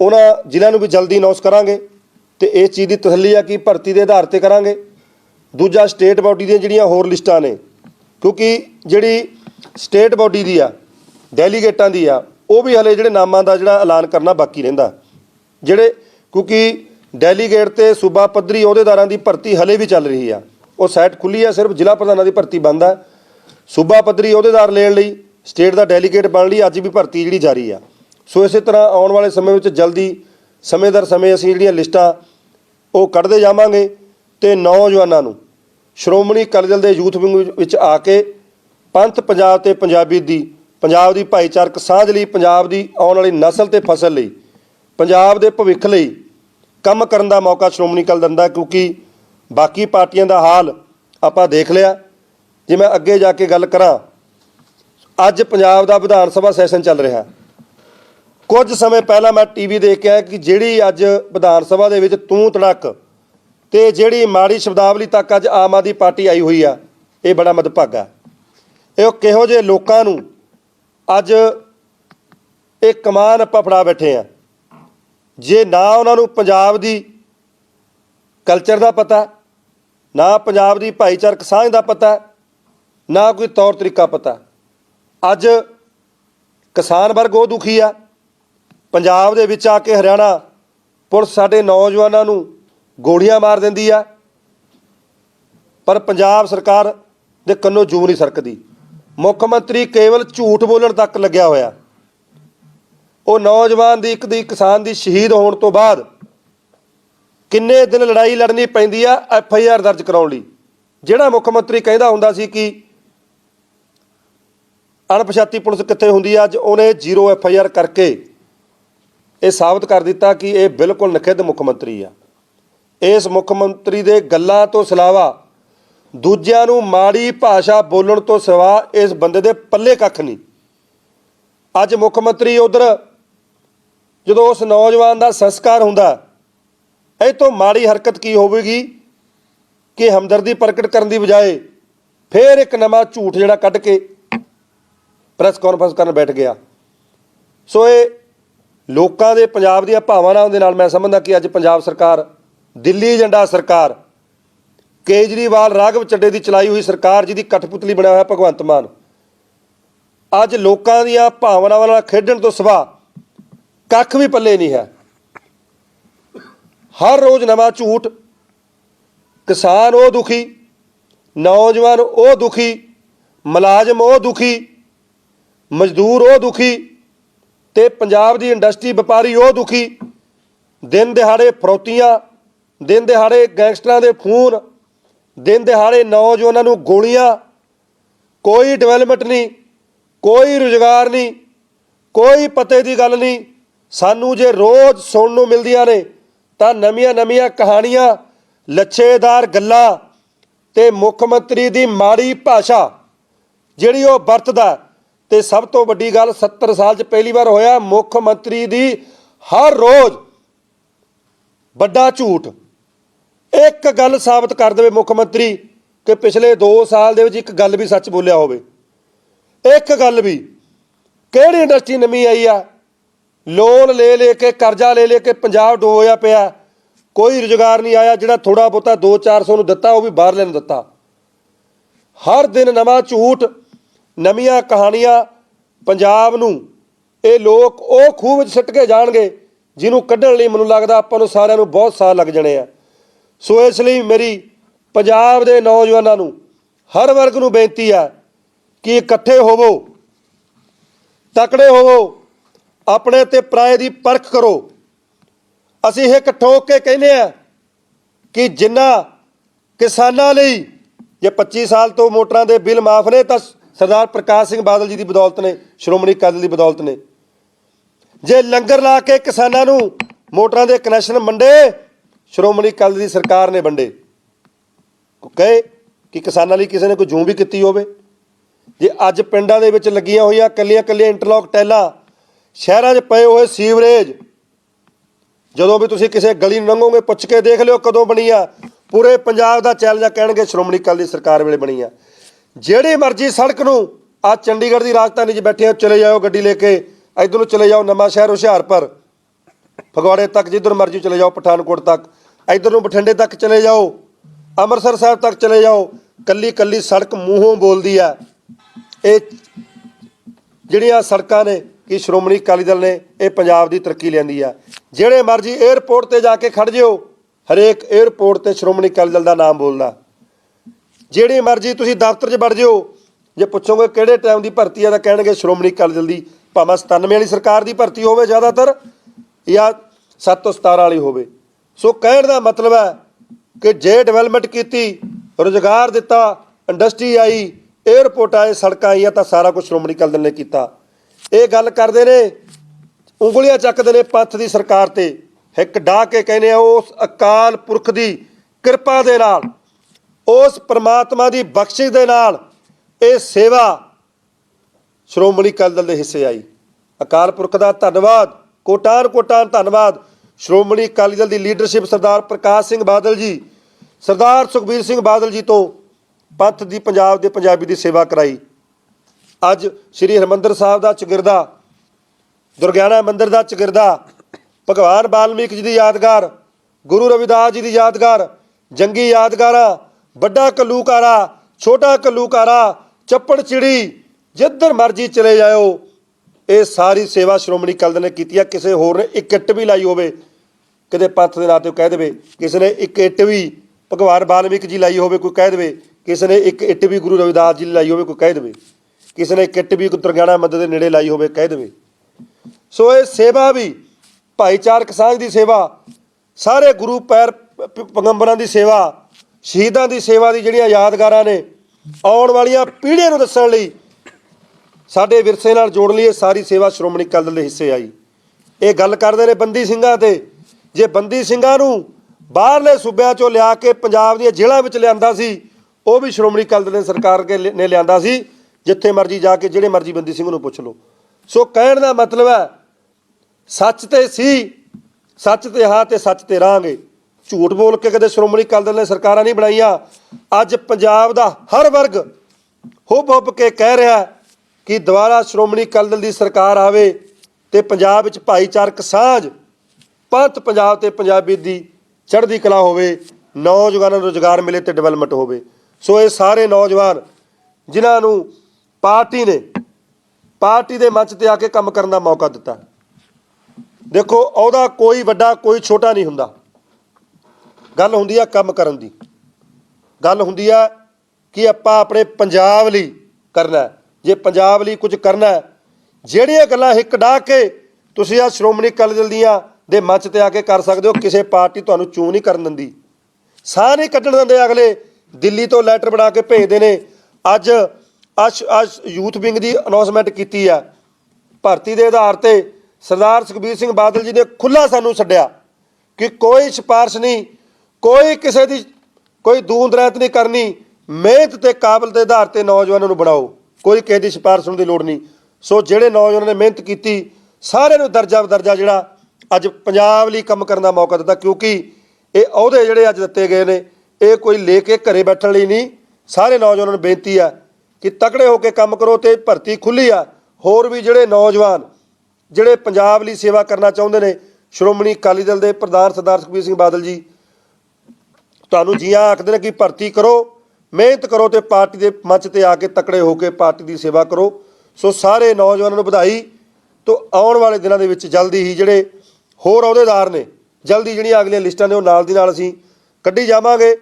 ਉਹਨਾਂ ਜ਼ਿਲ੍ਹਿਆਂ ਨੂੰ ਵੀ ਜਲਦੀ ਅਨਾਉਂਸ ਕਰਾਂਗੇ ਤੇ ਇਸ ਚੀਜ਼ ਦੀ ਤਸੱਲੀ ਆ ਕਿ ਭਰਤੀ ਦੇ ਆਧਾਰ ਤੇ ਕਰਾਂਗੇ। ਦੂਜਾ ਸਟੇਟ ਬਾਡੀ ਦੀਆਂ ਜਿਹੜੀਆਂ ਹੋਰ ਲਿਸਟਾਂ ਨੇ, ਕਿਉਂਕਿ ਜਿਹੜੀ ਸਟੇਟ ਬਾਡੀ ਦੀ ਆ ਡੈਲੀਗੇਟਾਂ ਦੀ ਆ, ਉਹ ਵੀ ਹਲੇ ਜਿਹੜੇ ਨਾਮਾਂ ਦਾ ਜਿਹੜਾ ਐਲਾਨ ਕਰਨਾ ਬਾਕੀ ਰਹਿੰਦਾ। ਜਿਹੜੇ ਕਿਉਂਕਿ ਡੈਲੀਗੇਟ ਤੇ ਸੂਬਾ ਪੱਧਰੀ ਅਹੁਦੇਦਾਰਾਂ ਦੀ ਭਰਤੀ ਹਲੇ ਵੀ ਚੱਲ ਰਹੀ ਆ। ਉਹ ਸਾਈਟ ਖੁੱਲੀ ਆ, ਸਿਰਫ ਜ਼ਿਲ੍ਹਾ ਪ੍ਰਧਾਨਾਂ ਦੀ ਭਰਤੀ ਬੰਦ ਆ। ਸੂਬਾ ਪੱਧਰੀ ਅਹੁਦੇਦਾਰ ਲੈਣ ਲਈ ਸਟੇਟ ਦਾ ਡੈਲੀਗੇਟ ਬਣ ਲਈ, ਅੱਜ ਵੀ ਭਰਤੀ ਜਿਹੜੀ ਜਾਰੀ ਆ। ਸੋ ਇਸੇ ਤਰ੍ਹਾਂ ਆਉਣ ਵਾਲੇ ਸਮੇਂ ਵਿੱਚ ਜਲਦੀ ਸਮੇਂ-ਦਰ ਸਮੇਂ ਅਸੀਂ ਜਿਹੜੀਆਂ ਲਿਸਟਾਂ, ਉਹ ਕੱਢਦੇ ਜਾਵਾਂਗੇ ਤੇ ਨੌਜਵਾਨਾਂ ਨੂੰ, ਸ਼੍ਰੋਮਣੀ ਅਕਾਲੀ ਦਲ ਦੇ ਯੂਥ ਵਿੰਗ ਵਿੱਚ ਆ ਕੇ ਪੰਥ ਪੰਜਾਬ ਤੇ ਪੰਜਾਬੀ ਦੀ ਪੰਜਾਬ ਦੀ ਭਾਈਚਾਰਕ ਸਾਂਝ ਲਈ, ਪੰਜਾਬ ਦੀ ਆਉਣ ਵਾਲੀ ਨਸਲ ਤੇ ਫਸਲ ਲਈ ਪੰਜਾਬ ਦੇ ਭਵਿੱਖ ਲਈ ਕੰਮ ਕਰਨ ਦਾ ਮੌਕਾ ਸ਼੍ਰੋਮਣੀ ਅਕਾਲੀ ਦਲ ਦਿੰਦਾ ਕਿਉਂਕਿ ਬਾਕੀ ਪਾਰਟੀਆਂ ਦਾ ਹਾਲ ਆਪਾਂ ਦੇਖ ਲਿਆ। ਜੇ ਮੈਂ ਅੱਗੇ ਜਾ ਕੇ ਗੱਲ ਕਰਾਂ, ਅੱਜ ਪੰਜਾਬ ਦਾ ਵਿਧਾਨ ਸਭਾ ਸੈਸ਼ਨ ਚੱਲ ਰਿਹਾ। ਕੁਝ ਸਮੇਂ ਪਹਿਲਾਂ ਮੈਂ ਟੀਵੀ ਦੇਖ ਕੇ ਆਇਆ ਕਿ ਜਿਹੜੀ ਅੱਜ ਵਿਧਾਨ ਸਭਾ ਦੇ ਵਿੱਚ ਤੂੰ ਤੜਕ ਤੇ ਜਿਹੜੀ ਮਾੜੀ ਸ਼ਬਦਾਵਲੀ ਤੱਕ ਅੱਜ ਆਮ ਆਦਮੀ ਪਾਰਟੀ ਆਈ ਹੋਈ ਆ, ਇਹ ਬੜਾ ਮਦਭਾਗਾ ਇਹ ਕਿਹੋ ਜਿਹੇ ਲੋਕਾਂ ਨੂੰ ਅੱਜ ਇਹ ਕਮਾਨ ਆਪਾਂ ਫੜਾ ਬੈਠੇ ਆ। ਜੇ ਨਾ ਉਹਨਾਂ ਨੂੰ ਪੰਜਾਬ ਦੀ ਕਲਚਰ ਦਾ ਪਤਾ, ਨਾ ਪੰਜਾਬ ਦੀ ਭਾਈਚਾਰਕ ਸਾਂਝ ਦਾ ਪਤਾ, ਨਾ ਕੋਈ ਤੌਰ ਤਰੀਕਾ ਪਤਾ। ਅੱਜ ਕਿਸਾਨ ਵਰਗ ਉਹ ਦੁਖੀ ਆ। ਪੰਜਾਬ ਦੇ ਵਿੱਚ ਆ ਕੇ ਹਰਿਆਣਾ ਪੁਲਿਸ ਸਾਡੇ ਨੌਜਵਾਨਾਂ ਨੂੰ ਗੋਲੀਆਂ ਮਾਰ ਦਿੰਦੀ ਆ, ਪਰ ਪੰਜਾਬ ਸਰਕਾਰ ਦੇ ਕੰਨੋਂ ਜੂ ਨਹੀਂ ਸਰਕਦੀ। ਮੁੱਖ ਮੰਤਰੀ ਕੇਵਲ ਝੂਠ ਬੋਲਣ ਤੱਕ ਲੱਗਿਆ ਹੋਇਆ। ਉਹ ਨੌਜਵਾਨ ਦੀ ਇੱਕ ਦੀ ਕਿਸਾਨ ਦੀ ਸ਼ਹੀਦ ਹੋਣ ਤੋਂ ਬਾਅਦ ਕਿੰਨੇ ਦਿਨ ਲੜਾਈ ਲੜਨੀ ਪੈਂਦੀ ਆ ਐਫ ਆਈ ਆਰ ਦਰਜ ਕਰਾਉਣ ਲਈ? ਜਿਹੜਾ ਮੁੱਖ ਮੰਤਰੀ ਕਹਿੰਦਾ ਹੁੰਦਾ ਸੀ ਕਿ ਅਣਪਛਾਤੀ ਪੁਲਿਸ ਕਿੱਥੇ ਹੁੰਦੀ ਆ, ਅੱਜ ਉਹਨੇ ਜ਼ੀਰੋ ਐਫ ਆਈ ਆਰ ਕਰਕੇ ਇਹ ਸਾਬਤ ਕਰ ਦਿੱਤਾ ਕਿ ਇਹ ਬਿਲਕੁਲ ਨਖਿੱਧ ਮੁੱਖ ਮੰਤਰੀ ਆ। ਇਸ ਮੁੱਖ ਮੰਤਰੀ ਦੇ ਗੱਲਾਂ ਤੋਂ ਸਿਲਾਵਾ ਦੂਜਿਆਂ ਨੂੰ ਮਾੜੀ ਭਾਸ਼ਾ ਬੋਲਣ ਤੋਂ ਸਿਵਾ ਇਸ ਬੰਦੇ ਦੇ ਪੱਲੇ ਕੱਖ ਨਹੀਂ। ਅੱਜ ਮੁੱਖ ਮੰਤਰੀ ਉਧਰ ਜਦੋਂ ਉਸ ਨੌਜਵਾਨ ਦਾ ਸੰਸਕਾਰ ਹੁੰਦਾ ਇਹ ਤੋਂ ਮਾੜੀ ਹਰਕਤ ਕੀ ਹੋਵੇਗੀ? ਕਿ ਹਮਦਰਦੀ ਪ੍ਰਗਟ ਕਰਨ ਦੀ ਬਜਾਏ ਫੇਰ ਇੱਕ ਨਵਾਂ ਝੂਠ ਜਿਹੜਾ ਕੱਢ ਕੇ ਪ੍ਰੈਸ ਕਾਨਫਰੰਸ ਕਰਨ ਬੈਠ ਗਿਆ। ਸੋ ਇਹ ਲੋਕਾਂ ਦੇ ਪੰਜਾਬ ਦੀਆਂ ਭਾਵਨਾਵਾਂ ਦੇ ਨਾਲ ਮੈਂ ਸਮਝਦਾ ਕਿ ਅੱਜ ਪੰਜਾਬ ਸਰਕਾਰ, ਦਿੱਲੀ ਏਜੰਡਾ ਸਰਕਾਰ, ਕੇਜਰੀਵਾਲ ਰਾਘਵ ਚੱਡੇ ਦੀ ਚਲਾਈ ਹੋਈ ਸਰਕਾਰ ਜਿਹਦੀ ਕਠਪੁਤਲੀ ਬਣਿਆ ਹੋਇਆ ਭਗਵੰਤ ਮਾਨ, ਅੱਜ ਲੋਕਾਂ ਦੀਆਂ ਭਾਵਨਾਵਾਂ ਨਾਲ ਖੇਡਣ ਤੋਂ ਸਿਵਾ ਕੱਖ ਵੀ ਪੱਲੇ ਨਹੀਂ ਹੈ। ਹਰ ਰੋਜ਼ ਨਵਾਂ ਝੂਠ। ਕਿਸਾਨ ਉਹ ਦੁਖੀ, ਨੌਜਵਾਨ ਉਹ ਦੁਖੀ, ਮੁਲਾਜ਼ਮ ਉਹ ਦੁਖੀ, ਮਜ਼ਦੂਰ ਉਹ ਦੁਖੀ ਤੇ ਪੰਜਾਬ ਦੀ ਇੰਡਸਟਰੀ ਵਪਾਰੀ ਉਹ ਦੁਖੀ। ਦਿਨ ਦਿਹਾੜੇ ਫਰੋਤੀਆਂ, ਦਿਨ ਦਿਹਾੜੇ ਗੈਂਗਸਟਰਾਂ ਦੇ ਫੋਨ ਦਿਨ ਦਿਹਾੜੇ ਨੌਜਵਾਨਾਂ ਨੂੰ ਗੋਲੀਆਂ। ਕੋਈ ਡਿਵੈਲਪਮੈਂਟ ਨਹੀਂ, ਕੋਈ ਰੁਜ਼ਗਾਰ ਨਹੀਂ, ਕੋਈ ਪਤੇ ਦੀ ਗੱਲ ਨਹੀਂ। ਸਾਨੂੰ ਜੇ ਰੋਜ਼ ਸੁਣਨ ਨੂੰ ਮਿਲਦੀਆਂ ਨੇ, ਤਾਂ ਨਵੀਆਂ ਨਵੀਆਂ ਕਹਾਣੀਆਂ, ਲੱਛੇਦਾਰ ਗੱਲਾਂ ਤੇ ਮੁੱਖ ਮੰਤਰੀ ਦੀ ਮਾੜੀ ਭਾਸ਼ਾ ਜਿਹੜੀ ਉਹ ਵਰਤਦਾ ਤੇ ਸਭ ਤੋਂ ਵੱਡੀ ਗੱਲ 70 ਸਾਲ 'ਚ ਪਹਿਲੀ ਵਾਰ ਹੋਇਆ, ਮੁੱਖ ਮੰਤਰੀ ਦੀ ਹਰ ਰੋਜ਼ ਵੱਡਾ ਝੂਠ। ਇੱਕ ਗੱਲ ਸਾਬਤ ਕਰ ਦੇਵੇ ਮੁੱਖ ਮੰਤਰੀ ਕਿ ਪਿਛਲੇ 2 ਸਾਲ ਦੇ ਵਿੱਚ ਇੱਕ ਗੱਲ ਵੀ ਸੱਚ ਬੋਲਿਆ ਹੋਵੇ। ਇੱਕ ਗੱਲ ਵੀ, ਕਿਹੜੀ ਇੰਡਸਟਰੀ ਨਵੀਂ ਆਈ ਆ? ਲੋਨ ਲੈ ਲੈ ਕੇ, ਕਰਜ਼ਾ ਲੈ ਲੈ ਕੇ ਪੰਜਾਬ ਡੋਬਿਆ ਪਿਆ। ਕੋਈ ਰੁਜ਼ਗਾਰ ਨਹੀਂ ਆਇਆ, ਜਿਹੜਾ ਥੋੜਾ ਬਹੁਤਾ 2-400 ਨੂੰ ਦਿੱਤਾ, ਉਹ ਵੀ ਬਾਹਰਲੇ ਨੂੰ ਦਿੱਤਾ। ਹਰ ਦਿਨ ਨਵਾਂ ਝੂਠ, ਨਵੀਆਂ ਕਹਾਣੀਆਂ ਪੰਜਾਬ ਨੂੰ। ਇਹ ਲੋਕ ਉਹ ਖੂਹ ਵਿੱਚ ਸਿੱਟ ਕੇ ਜਾਣਗੇ, ਜਿਹਨੂੰ ਕੱਢਣ ਲਈ ਮੈਨੂੰ ਲੱਗਦਾ ਆਪਾਂ ਨੂੰ ਸਾਰਿਆਂ ਨੂੰ ਬਹੁਤ ਸਾਲ ਲੱਗ ਜਾਣੇ ਆ। ਸੋ ਇਸ ਲਈ ਮੇਰੀ ਪੰਜਾਬ ਦੇ ਨੌਜਵਾਨਾਂ ਨੂੰ ਹਰ ਵਰਗ ਨੂੰ ਬੇਨਤੀ ਆ ਕਿ ਇਕੱਠੇ ਹੋਵੋ, ਤਕੜੇ ਹੋਵੋ। ਆਪਣੇ ਤੇ ਪਰਾਏ ਦੀ ਪਰਖ ਕਰੋ। ਅਸੀਂ ਇਹ ਇਕੱਠੇ ਹੋ ਕੇ ਕਹਿੰਦੇ ਆ ਕਿ ਜਿੰਨਾ ਕਿਸਾਨਾਂ ਲਈ ਜੇ 25 ਸਾਲ ਤੋਂ ਮੋਟਰਾਂ ਦੇ ਬਿੱਲ ਮਾਫ ਨੇ, ਤਾਂ ਸਰਦਾਰ ਪ੍ਰਕਾਸ਼ ਸਿੰਘ ਬਾਦਲ ਜੀ ਦੀ ਬਦੌਲਤ ਨੇ, ਸ਼੍ਰੋਮਣੀ ਅਕਾਲੀ ਦੀ ਬਦੌਲਤ ਨੇ। ਜੇ ਲੰਗਰ ਲਾ ਕੇ ਕਿਸਾਨਾਂ ਨੂੰ ਮੋਟਰਾਂ ਦੇ ਕਨੈਕਸ਼ਨ ਵੰਡੇ, ਸ਼੍ਰੋਮਣੀ ਅਕਾਲੀ ਦੀ ਸਰਕਾਰ ਨੇ ਵੰਡੇ। ਕਹੇ ਕਿ ਕਿਸਾਨਾਂ ਲਈ ਕਿਸੇ ਨੇ ਕੋਈ ਜੂੰ ਵੀ ਕੀਤੀ ਹੋਵੇ। ਜੇ ਅੱਜ ਪਿੰਡਾਂ ਦੇ ਵਿੱਚ ਲੱਗੀਆਂ ਹੋਈਆਂ ਕੱਲੀਆਂ ਕੱਲੀਆਂ ਇੰਟਰਲੌਕ ਟੈਲਾਂ ਸ਼ਹਿਰਾਂ 'ਚ ਪਏ ਹੋਏ ਸੀਵਰੇਜ। ਜਦੋਂ ਵੀ ਤੁਸੀਂ ਕਿਸੇ ਗਲੀ ਨੂੰ ਲੰਘੋਗੇ, ਪੁੱਛ ਕੇ ਦੇਖ ਲਿਓ ਕਦੋਂ ਬਣੀ ਆ। ਪੂਰੇ ਪੰਜਾਬ ਦਾ ਚੈਲੰਜ ਆ, ਕਹਿਣਗੇ ਸ਼੍ਰੋਮਣੀ ਅਕਾਲੀ ਦੀ ਸਰਕਾਰ ਵੇਲੇ ਬਣੀ ਆ। ਜਿਹੜੀ ਮਰਜ਼ੀ ਸੜਕ ਨੂੰ ਆ ਚੰਡੀਗੜ੍ਹ ਦੀ ਰਾਜਧਾਨੀ 'ਚ ਬੈਠੇ ਹੋ, ਚਲੇ ਜਾਓ ਗੱਡੀ ਲੈ ਕੇ, ਇਧਰ ਨੂੰ ਚਲੇ ਜਾਓ ਨਵਾਂ ਸ਼ਹਿਰ ਹੁਸ਼ਿਆਰਪੁਰ। ਫਗਵਾੜੇ ਤੱਕ ਜਿੱਧਰ ਮਰਜ਼ੀ ਚਲੇ ਜਾਓ, ਪਠਾਨਕੋਟ ਤੱਕ। ਇਧਰ ਨੂੰ ਬਠਿੰਡੇ ਤੱਕ ਚਲੇ ਜਾਓ, ਅੰਮ੍ਰਿਤਸਰ ਸਾਹਿਬ ਤੱਕ ਚਲੇ ਜਾਓ। ਕੱਲੀ ਕੱਲੀ ਸੜਕ ਮੂੰਹੋਂ ਬੋਲਦੀ ਆ। ਇਹ ਜਿਹੜੀਆਂ ਸੜਕਾਂ ਨੇ, ਕਿ ਸ਼੍ਰੋਮਣੀ ਅਕਾਲੀ ਦਲ ਨੇ, ਇਹ ਪੰਜਾਬ ਦੀ ਤਰੱਕੀ ਲਿਆਂਦੀ ਆ। ਜਿਹੜੇ ਮਰਜ਼ੀ 에ਅਰਪੋਰਟ ਤੇ ਜਾ ਕੇ ਖੜ ਜਿਓ, ਹਰੇਕ 에ਅਰਪੋਰਟ ਤੇ ਸ਼੍ਰੋਮਣੀ ਅਕਾਲੀ ਦਲ ਦਾ ਨਾਮ ਬੋਲਦਾ। ਜਿਹੜੀ ਮਰਜ਼ੀ ਤੁਸੀਂ ਦਫ਼ਤਰ 'ਚ ਵੜ ਜਿਓ, ਜੇ ਪੁੱਛੋਗੇ ਕਿਹੜੇ ਟਾਈਮ ਦੀ ਭਰਤੀ ਆ ਤਾਂ ਕਹਿਣਗੇ ਸ਼੍ਰੋਮਣੀ ਅਕਾਲੀ ਦਲ ਦੀ, ਭਾਵੇਂ 97 ਵਾਲੀ ਸਰਕਾਰ ਦੀ ਭਰਤੀ ਹੋਵੇ ਜ਼ਿਆਦਾਤਰ, ਜਾਂ 7 ਤੋਂ 17 ਵਾਲੀ ਹੋਵੇ। ਸੋ ਕਹਿਣ ਦਾ ਮਤਲਬ ਹੈ ਕਿ ਜੇ ਡਿਵੈਲਪਮੈਂਟ ਕੀਤੀ, ਰੁਜ਼ਗਾਰ ਦਿੱਤਾ ਇੰਡਸਟਰੀ ਆਈ 에ਅਰਪੋਰਟ ਆਏ, ਸੜਕਾਂ ਆਈਆਂ ਤਾਂ ਸਾਰਾ ਕੁਝ ਸ਼੍ਰੋਮਣੀ ਅਕਾਲੀ ਦਲ ਨੇ ਕੀਤਾ। ਇਹ ਗੱਲ ਕਰਦੇ ਨੇ, ਉਂਗਲੀਆਂ ਚੱਕਦੇ ਨੇ ਪੰਥ ਦੀ ਸਰਕਾਰ ਤੇ। ਹਿੱਕ ਢਾ ਕੇ ਕਹਿੰਦੇ ਆ, ਉਸ ਅਕਾਲ ਪੁਰਖ ਦੀ ਕਿਰਪਾ ਦੇ ਨਾਲ, ਉਸ ਪ੍ਰਮਾਤਮਾ ਦੀ ਬਖਸ਼ਿਸ਼ ਦੇ ਨਾਲ ਇਹ ਸੇਵਾ ਸ਼੍ਰੋਮਣੀ ਅਕਾਲੀ ਦਲ ਦੇ ਹਿੱਸੇ ਆਈ। ਅਕਾਲ ਪੁਰਖ ਦਾ ਧੰਨਵਾਦ, ਕੋਟਾਨ ਕੋਟਾਨ ਧੰਨਵਾਦ ਸ਼੍ਰੋਮਣੀ ਅਕਾਲੀ ਦਲ ਦੀ ਲੀਡਰਸ਼ਿਪ ਸਰਦਾਰ ਪ੍ਰਕਾਸ਼ ਸਿੰਘ ਬਾਦਲ ਜੀ, ਸਰਦਾਰ ਸੁਖਬੀਰ ਸਿੰਘ ਬਾਦਲ ਜੀ ਤੋਂ। ਪੰਥ ਦੀ ਪੰਜਾਬ ਦੇ ਪੰਜਾਬੀ ਦੀ ਸੇਵਾ ਕਰਾਈ। ਅੱਜ ਸ੍ਰੀ ਹਰਮੰਦਰ ਸਾਹਿਬ ਦਾ ਚਗਿਰਦਾ ਦੁਰਗਿਆਨਾ ਮੰਦਿਰ ਦਾ ਚਗਿਰਦਾ, ਭਗਵਾਨ ਵਾਲਮੀਕ ਜੀ ਦੀ ਯਾਦਗਾਰ, ਗੁਰੂ ਰਵਿਦਾਸ ਜੀ ਦੀ ਯਾਦਗਾਰ, ਜੰਗੀ ਯਾਦਗਾਰਾਂ, ਵੱਡਾ ਕੱਲੂਕਾਰਾ, ਛੋਟਾ ਕੱਲੂਕਾਰਾ, ਚੱਪੜ ਚਿੜੀ, ਜਿੱਧਰ ਮਰਜ਼ੀ ਚਲੇ ਜਾਓ ਇਹ ਸਾਰੀ ਸੇਵਾ ਸ਼੍ਰੋਮਣੀ ਅਕਾਲੀ ਦਲ ਨੇ ਕੀਤੀ ਆ। ਕਿਸੇ ਹੋਰ ਨੇ ਇੱਕ ਇੱਟ ਵੀ ਲਾਈ ਹੋਵੇ, ਕਿਤੇ ਪੰਥ ਦੇ ਨਾਂ ਤੇ ਕਹਿ ਦੇਵੇ, ਕਿਸੇ ਨੇ ਇੱਕ ਇੱਟ ਵੀ ਭਗਵਾਨ ਵਾਲਮੀਕ ਜੀ ਲਾਈ ਹੋਵੇ, ਕੋਈ ਕਹਿ ਦੇਵੇ ਕਿਸੇ ਨੇ ਇੱਕ ਇੱਟ ਵੀ ਗੁਰੂ ਰਵਿਦਾਸ ਜੀ ਲਈ ਲਾਈ ਹੋਵੇ, ਕੋਈ ਕਹਿ ਦੇਵੇ। ਕਿਸੇ ਨੇ ਕਿੱਟ ਵੀ ਦੁਰਗਿਆਣਾ ਮੰਦਰ ਦੇ ਨੇੜੇ ਲਾਈ ਹੋਵੇ, ਕਹਿ ਦੇਵੇ। ਸੋ ਇਹ ਸੇਵਾ ਵੀ, ਭਾਈਚਾਰਕ ਸਾਂਝ ਦੀ ਸੇਵਾ, ਸਾਰੇ ਗੁਰੂ ਪੈਰ ਪੈਗੰਬਰਾਂ ਦੀ ਸੇਵਾ, ਸ਼ਹੀਦਾਂ ਦੀ ਸੇਵਾ ਦੀ ਜਿਹੜੀਆਂ ਯਾਦਗਾਰਾਂ ਨੇ, ਆਉਣ ਵਾਲੀਆਂ ਪੀੜ੍ਹੀਆਂ ਨੂੰ ਦੱਸਣ ਲਈ ਸਾਡੇ ਵਿਰਸੇ ਨਾਲ ਜੋੜਨ ਲਈ ਇਹ ਸਾਰੀ ਸੇਵਾ ਸ਼੍ਰੋਮਣੀ ਅਕਾਲੀ ਦਲ ਦੇ ਹਿੱਸੇ ਆਈ। ਇਹ ਗੱਲ ਕਰਦੇ ਨੇ ਬੰਦੀ ਸਿੰਘਾਂ ਤੇ। ਜੇ ਬੰਦੀ ਸਿੰਘਾਂ ਨੂੰ ਬਾਹਰਲੇ ਸੂਬਿਆਂ ਚੋਂ ਲਿਆ ਕੇ ਪੰਜਾਬ ਦੀਆਂ ਜੇਲ੍ਹਾਂ ਵਿੱਚ ਲਿਆਂਦਾ ਸੀ ਉਹ ਵੀ ਸ਼੍ਰੋਮਣੀ ਅਕਾਲੀ ਦਲ ਨੇ ਸਰਕਾਰ ਕੇ ਲਿ- ਨੇ ਲਿਆਂਦਾ ਸੀ, ਜਿੱਥੇ ਮਰਜ਼ੀ ਜਾ ਕੇ ਜਿਹੜੇ ਮਰਜ਼ੀ ਬੰਦੀ ਸਿੰਘ ਨੂੰ ਪੁੱਛ ਲਓ। ਸੋ ਕਹਿਣ ਦਾ ਮਤਲਬ ਹੈ, ਸੱਚ ਤੇ ਸੀ, ਸੱਚ ਤੇ ਹਾਂ ਤੇ ਸੱਚ ਤੇ ਰਾਂਗੇ। ਝੂਠ ਬੋਲ ਕੇ ਕਦੇ ਸ਼੍ਰੋਮਣੀ ਅਕਾਲੀ ਦਲ ਨੇ ਸਰਕਾਰਾਂ ਨਹੀਂ ਬਣਾਈਆਂ। ਅੱਜ ਪੰਜਾਬ ਦਾ ਹਰ ਵਰਗ ਹੁਬ ਹੁਬ ਕੇ ਕਹਿ ਰਿਹਾ ਕਿ ਦੁਬਾਰਾ ਸ਼੍ਰੋਮਣੀ ਅਕਾਲੀ ਦਲ ਦੀ ਸਰਕਾਰ ਆਵੇ ਤੇ ਪੰਜਾਬ ਵਿੱਚ ਭਾਈਚਾਰਕ ਸਾਂਝ, ਪੰਥ ਪੰਜਾਬ ਤੇ ਪੰਜਾਬੀ ਦੀ ਚੜ੍ਹਦੀ ਕਲਾ ਹੋਵੇ, ਨੌਜਵਾਨਾਂ ਨੂੰ ਰੋਜ਼ਗਾਰ ਮਿਲੇ ਤੇ ਡਿਵੈਲਪਮੈਂਟ ਹੋਵੇ। ਸੋ ਇਹ ਸਾਰੇ ਨੌਜਵਾਨ ਜਿਨ੍ਹਾਂ ਨੂੰ ਪਾਰਟੀ ਨੇ ਪਾਰਟੀ ਦੇ ਮੰਚ ਤੇ ਆ ਕੇ ਕੰਮ ਕਰਨ ਦਾ ਮੌਕਾ ਦਿੱਤਾ। ਦੇਖੋ, ਉਹਦਾ ਕੋਈ ਵੱਡਾ, ਕੋਈ ਛੋਟਾ ਨਹੀਂ ਹੁੰਦਾ। ਗੱਲ ਹੁੰਦੀ ਆ ਕੰਮ ਕਰਨ ਦੀ। ਗੱਲ ਹੁੰਦੀ ਆ ਕਿ ਆਪਾਂ ਆਪਣੇ ਪੰਜਾਬ ਲਈ ਕਰਨਾ ਜੇ ਪੰਜਾਬ ਲਈ ਕੁਝ ਕਰਨਾ ਜਿਹੜੀਆਂ ਗੱਲਾਂ ਹਿੱਕ ਡਾ ਕੇ ਤੁਸੀਂ ਆ ਸ਼੍ਰੋਮਣੀ ਅਕਾਲੀ ਦਲ ਦੀਆਂ ਦੇ ਮੰਚ ਤੇ ਆ ਕੇ ਕਰ ਸਕਦੇ ਹੋ, ਕਿਸੇ ਪਾਰਟੀ ਤੁਹਾਨੂੰ ਚੂੰ ਨਹੀਂ ਕਰਨ ਦਿੰਦੀ। ਸਾਹ ਨਹੀਂ ਕੱਢਣ ਦਿੰਦੇ ਅਗਲੇ ਦਿੱਲੀ ਤੋਂ ਲੈਟਰ ਬਣਾ ਕੇ ਭੇਜਦੇ ਨੇ। ਅੱਜ ਅੱਜ ਅੱਜ ਯੂਥ ਵਿੰਗ ਦੀ ਅਨਾਉਂਸਮੈਂਟ ਕੀਤੀ ਆ। ਭਰਤੀ ਦੇ ਆਧਾਰ ਤੇ ਸਰਦਾਰ ਸੁਖਬੀਰ ਸਿੰਘ ਬਾਦਲ ਜੀ ਨੇ ਖੁੱਲਾ ਸਾਨੂੰ ਛੱਡਿਆ ਕਿ ਕੋਈ ਸਿਫਾਰਿਸ਼ ਨਹੀਂ, ਕੋਈ ਕਿਸੇ ਦੀ, ਕੋਈ ਦੂੰਦ ਰਹਿਤ ਨਹੀਂ ਕਰਨੀ। ਮਿਹਨਤ ਤੇ ਕਾਬਲ ਦੇ ਆਧਾਰ ਤੇ ਨੌਜਵਾਨਾਂ ਨੂੰ ਬਣਾਓ। ਕੋਈ ਕਿਸੇ ਦੀ ਸਿਫਾਰਿਸ਼ ਹੋਣ ਦੀ ਲੋੜ ਨਹੀਂ। ਸੋ ਜਿਹੜੇ ਨੌਜਵਾਨਾਂ ਨੇ ਮਿਹਨਤ ਕੀਤੀ, ਸਾਰਿਆਂ ਨੂੰ ਦਰਜਾ ਬਦਰਜਾ ਜਿਹੜਾ ਅੱਜ ਪੰਜਾਬ ਲਈ ਕੰਮ ਕਰਨ ਦਾ ਮੌਕਾ ਦਿੱਤਾ, ਕਿਉਂਕਿ ਇਹ ਅਹੁਦੇ ਜਿਹੜੇ ਅੱਜ ਦਿੱਤੇ ਗਏ ਨੇ। ਇਹ ਕੋਈ ਲੈ ਕੇ ਘਰੇ ਬੈਠਣ ਲਈ ਨਹੀਂ। ਸਾਰੇ ਨੌਜਵਾਨਾਂ ਨੂੰ ਬੇਨਤੀ ਆ ਕਿ ਤਕੜੇ ਹੋ ਕੇ ਕੰਮ ਕਰੋ ਤੇ ਭਰਤੀ ਖੁੱਲੀ ਆ। ਹੋਰ ਵੀ ਜਿਹੜੇ ਨੌਜਵਾਨ, ਜਿਹੜੇ ਪੰਜਾਬ ਲਈ ਸੇਵਾ ਕਰਨਾ ਚਾਹੁੰਦੇ ਨੇ, ਸ਼੍ਰੋਮਣੀ ਅਕਾਲੀ ਦਲ ਦੇ ਪ੍ਰਧਾਨ ਸਰਦਾਰ ਸੁਖਬੀਰ ਸਿੰਘ ਬਾਦਲ ਜੀ, ਤੁਹਾਨੂੰ ਜੀਆਂ ਆਖਦੇ ਨੇ ਕਿ ਭਰਤੀ ਕਰੋ, ਮਿਹਨਤ ਕਰੋ ਤੇ ਪਾਰਟੀ ਦੇ ਮੰਚ ਤੇ ਆ ਕੇ ਤਕੜੇ ਹੋ ਕੇ ਪਾਰਟੀ ਦੀ ਸੇਵਾ ਕਰੋ। ਸੋ ਸਾਰੇ ਨੌਜਵਾਨਾਂ ਨੂੰ ਵਧਾਈ। ਤੋਂ ਆਉਣ ਵਾਲੇ ਦਿਨਾਂ ਦੇ ਵਿੱਚ ਜਲਦੀ ਹੀ ਜਿਹੜੇ ਹੋਰ ਅਹੁਦੇਦਾਰ ਨੇ, ਜਲਦੀ ਜਿਹੜੀਆਂ ਅਗਲੀਆਂ ਲਿਸਟਾਂ ਨੇ ਉਹ ਨਾਲ ਦੀ ਨਾਲ ਅਸੀਂ ਕੱਢੀ ਜਾਵਾਂਗੇ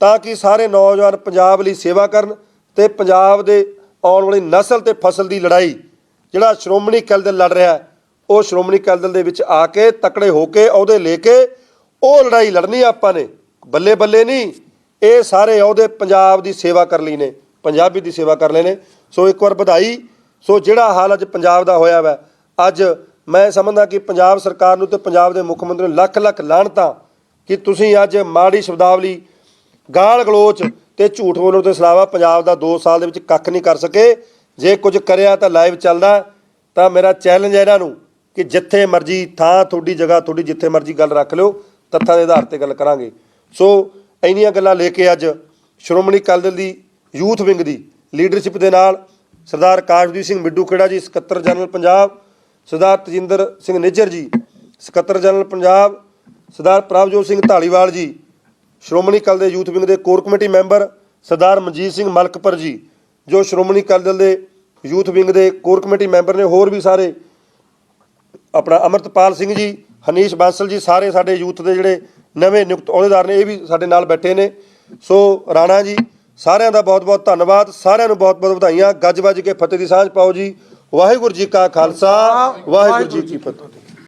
ਤਾਂ ਕਿ ਸਾਰੇ ਨੌਜਵਾਨ ਪੰਜਾਬ ਲਈ ਸੇਵਾ ਕਰਨ ਤੇ ਪੰਜਾਬ ਦੇ ਆਉਣ ਵਾਲੀ ਨਸਲ ਤੇ ਫਸਲ ਦੀ ਲੜਾਈ, ਜਿਹੜਾ ਸ਼੍ਰੋਮਣੀ ਅਕਾਲੀ ਦਲ ਲੜ ਰਿਹਾ ਉਹ ਸ਼੍ਰੋਮਣੀ ਅਕਾਲੀ ਦਲ ਦੇ ਵਿੱਚ ਆ ਕੇ ਤਕੜੇ ਹੋ ਕੇ ਅਹੁਦੇ ਲੈ ਕੇ ਉਹ ਲੜਾਈ ਲੜਨੀ ਆਪਾਂ ਨੇ, ਬੱਲੇ ਬੱਲੇ ਨਹੀਂ, ਇਹ ਸਾਰੇ ਅਹੁਦੇ ਪੰਜਾਬ ਦੀ ਸੇਵਾ ਕਰ ਲਈ ਨੇ, ਪੰਜਾਬੀ ਦੀ ਸੇਵਾ ਕਰ ਲਏ ਨੇ। ਸੋ ਇੱਕ ਵਾਰ ਵਧਾਈ, ਸੋ ਜਿਹੜਾ ਹਾਲ ਅੱਜ ਪੰਜਾਬ ਦਾ ਹੋਇਆ ਵਾ, ਅੱਜ ਮੈਂ ਸਮਝਦਾ ਕਿ ਪੰਜਾਬ ਸਰਕਾਰ ਨੂੰ ਤੇ ਪੰਜਾਬ ਦੇ ਮੁੱਖ ਮੰਤਰੀ ਨੂੰ ਲੱਖ ਲੱਖ ਲਾਹਣਤਾਂ ਕਿ ਤੁਸੀਂ ਅੱਜ ਮਾੜੀ ਸ਼ਬਦਾਵਲੀ, ਗਾਲ ਗਲੋਚ ਤੇ ਝੂਠ ਬੋਲਣ ਤੋਂ ਇਲਾਵਾ ਪੰਜਾਬ ਦਾ 2 ਸਾਲ ਦੇ ਵਿੱਚ ਕੱਖ ਨਹੀਂ ਕਰ ਸਕੇ। ਜੇ ਕੁਝ ਕਰਿਆ ਤਾਂ ਲਾਈਵ ਚੱਲਦਾ। ਤਾਂ ਮੇਰਾ ਚੈਲੰਜ ਹੈ ਇਹਨਾਂ ਨੂੰ ਕਿ ਜਿੱਥੇ ਮਰਜ਼ੀ ਥਾਂ ਤੁਹਾਡੀ ਜਗ੍ਹਾ ਤੁਹਾਡੀ ਜਿੱਥੇ ਮਰਜ਼ੀ ਗੱਲ ਰੱਖ ਲਿਓ, ਤੱਥਾਂ ਦੇ ਆਧਾਰ ਤੇ ਗੱਲ ਕਰਾਂਗੇ। ਸੋ ਇੰਨੀਆਂ ਗੱਲਾਂ ਲੈ ਕੇ ਅੱਜ ਸ਼੍ਰੋਮਣੀ ਅਕਾਲੀ ਦਲ ਦੀ ਯੂਥ ਵਿੰਗ ਦੀ ਲੀਡਰਸ਼ਿਪ ਦੇ ਨਾਲ ਸਰਦਾਰ ਕਾਸ਼ਦੀਪ ਸਿੰਘ ਮਿੱਡੂ ਖੇੜਾ ਜੀ, ਸਕੱਤਰ ਜਨਰਲ ਪੰਜਾਬ, ਸਰਦਾਰ ਤਜਿੰਦਰ ਸਿੰਘ ਨਿੱਜਰ ਜੀ, ਸਕੱਤਰ ਜਨਰਲ ਪੰਜਾਬ ਸਰਦਾਰ ਪ੍ਰਭਜੋਤ ਸਿੰਘ ਢਾਲੀਵਾਲ ਜੀ, ਸ਼੍ਰੋਮਣੀ ਅਕਾਲੀ ਦਲ ਦੇ ਯੂਥ ਵਿੰਗ ਦੇ core committee member, Sardar Manjit Singh Malakpur ji, ਜੋ ਸ਼੍ਰੋਮਣੀ ਅਕਾਲੀ ਦਲ ਦੇ ਯੂਥ ਵਿੰਗ ਦੇ ਕੋਰ ਕਮੇਟੀ ਮੈਂਬਰ ਨੇ, ਹੋਰ ਵੀ ਸਾਰੇ ਆਪਣਾ ਅਮਰਤਪਾਲ ਸਿੰਘ ਜੀ, ਹਨੀਸ਼ ਬਾਂਸਲ ਜੀ, ਸਾਰੇ ਸਾਡੇ ਯੂਥ ਦੇ ਜਿਹੜੇ ਨਵੇਂ ਨਿਯੁਕਤ ਅਹੁਦੇਦਾਰ ਨੇ, ਇਹ ਵੀ ਸਾਡੇ ਨਾਲ ਬੈਠੇ ਨੇ। ਸੋ ਰਾਣਾ ਜੀ, ਸਾਰਿਆਂ ਦਾ ਬਹੁਤ-ਬਹੁਤ ਧੰਨਵਾਦ, ਸਾਰਿਆਂ ਨੂੰ ਬਹੁਤ-ਬਹੁਤ ਵਧਾਈਆਂ। ਗੱਜ ਵੱਜ ਕੇ ਫਤਿਹ ਦੀ ਸਾਂਝ ਪਾਓ ਜੀ। ਵਾਹਿਗੁਰੂ ਜੀ ਕਾ ਖਾਲਸਾ, ਵਾਹਿਗੁਰੂ ਜੀ ਕੀ ਫਤਿਹ।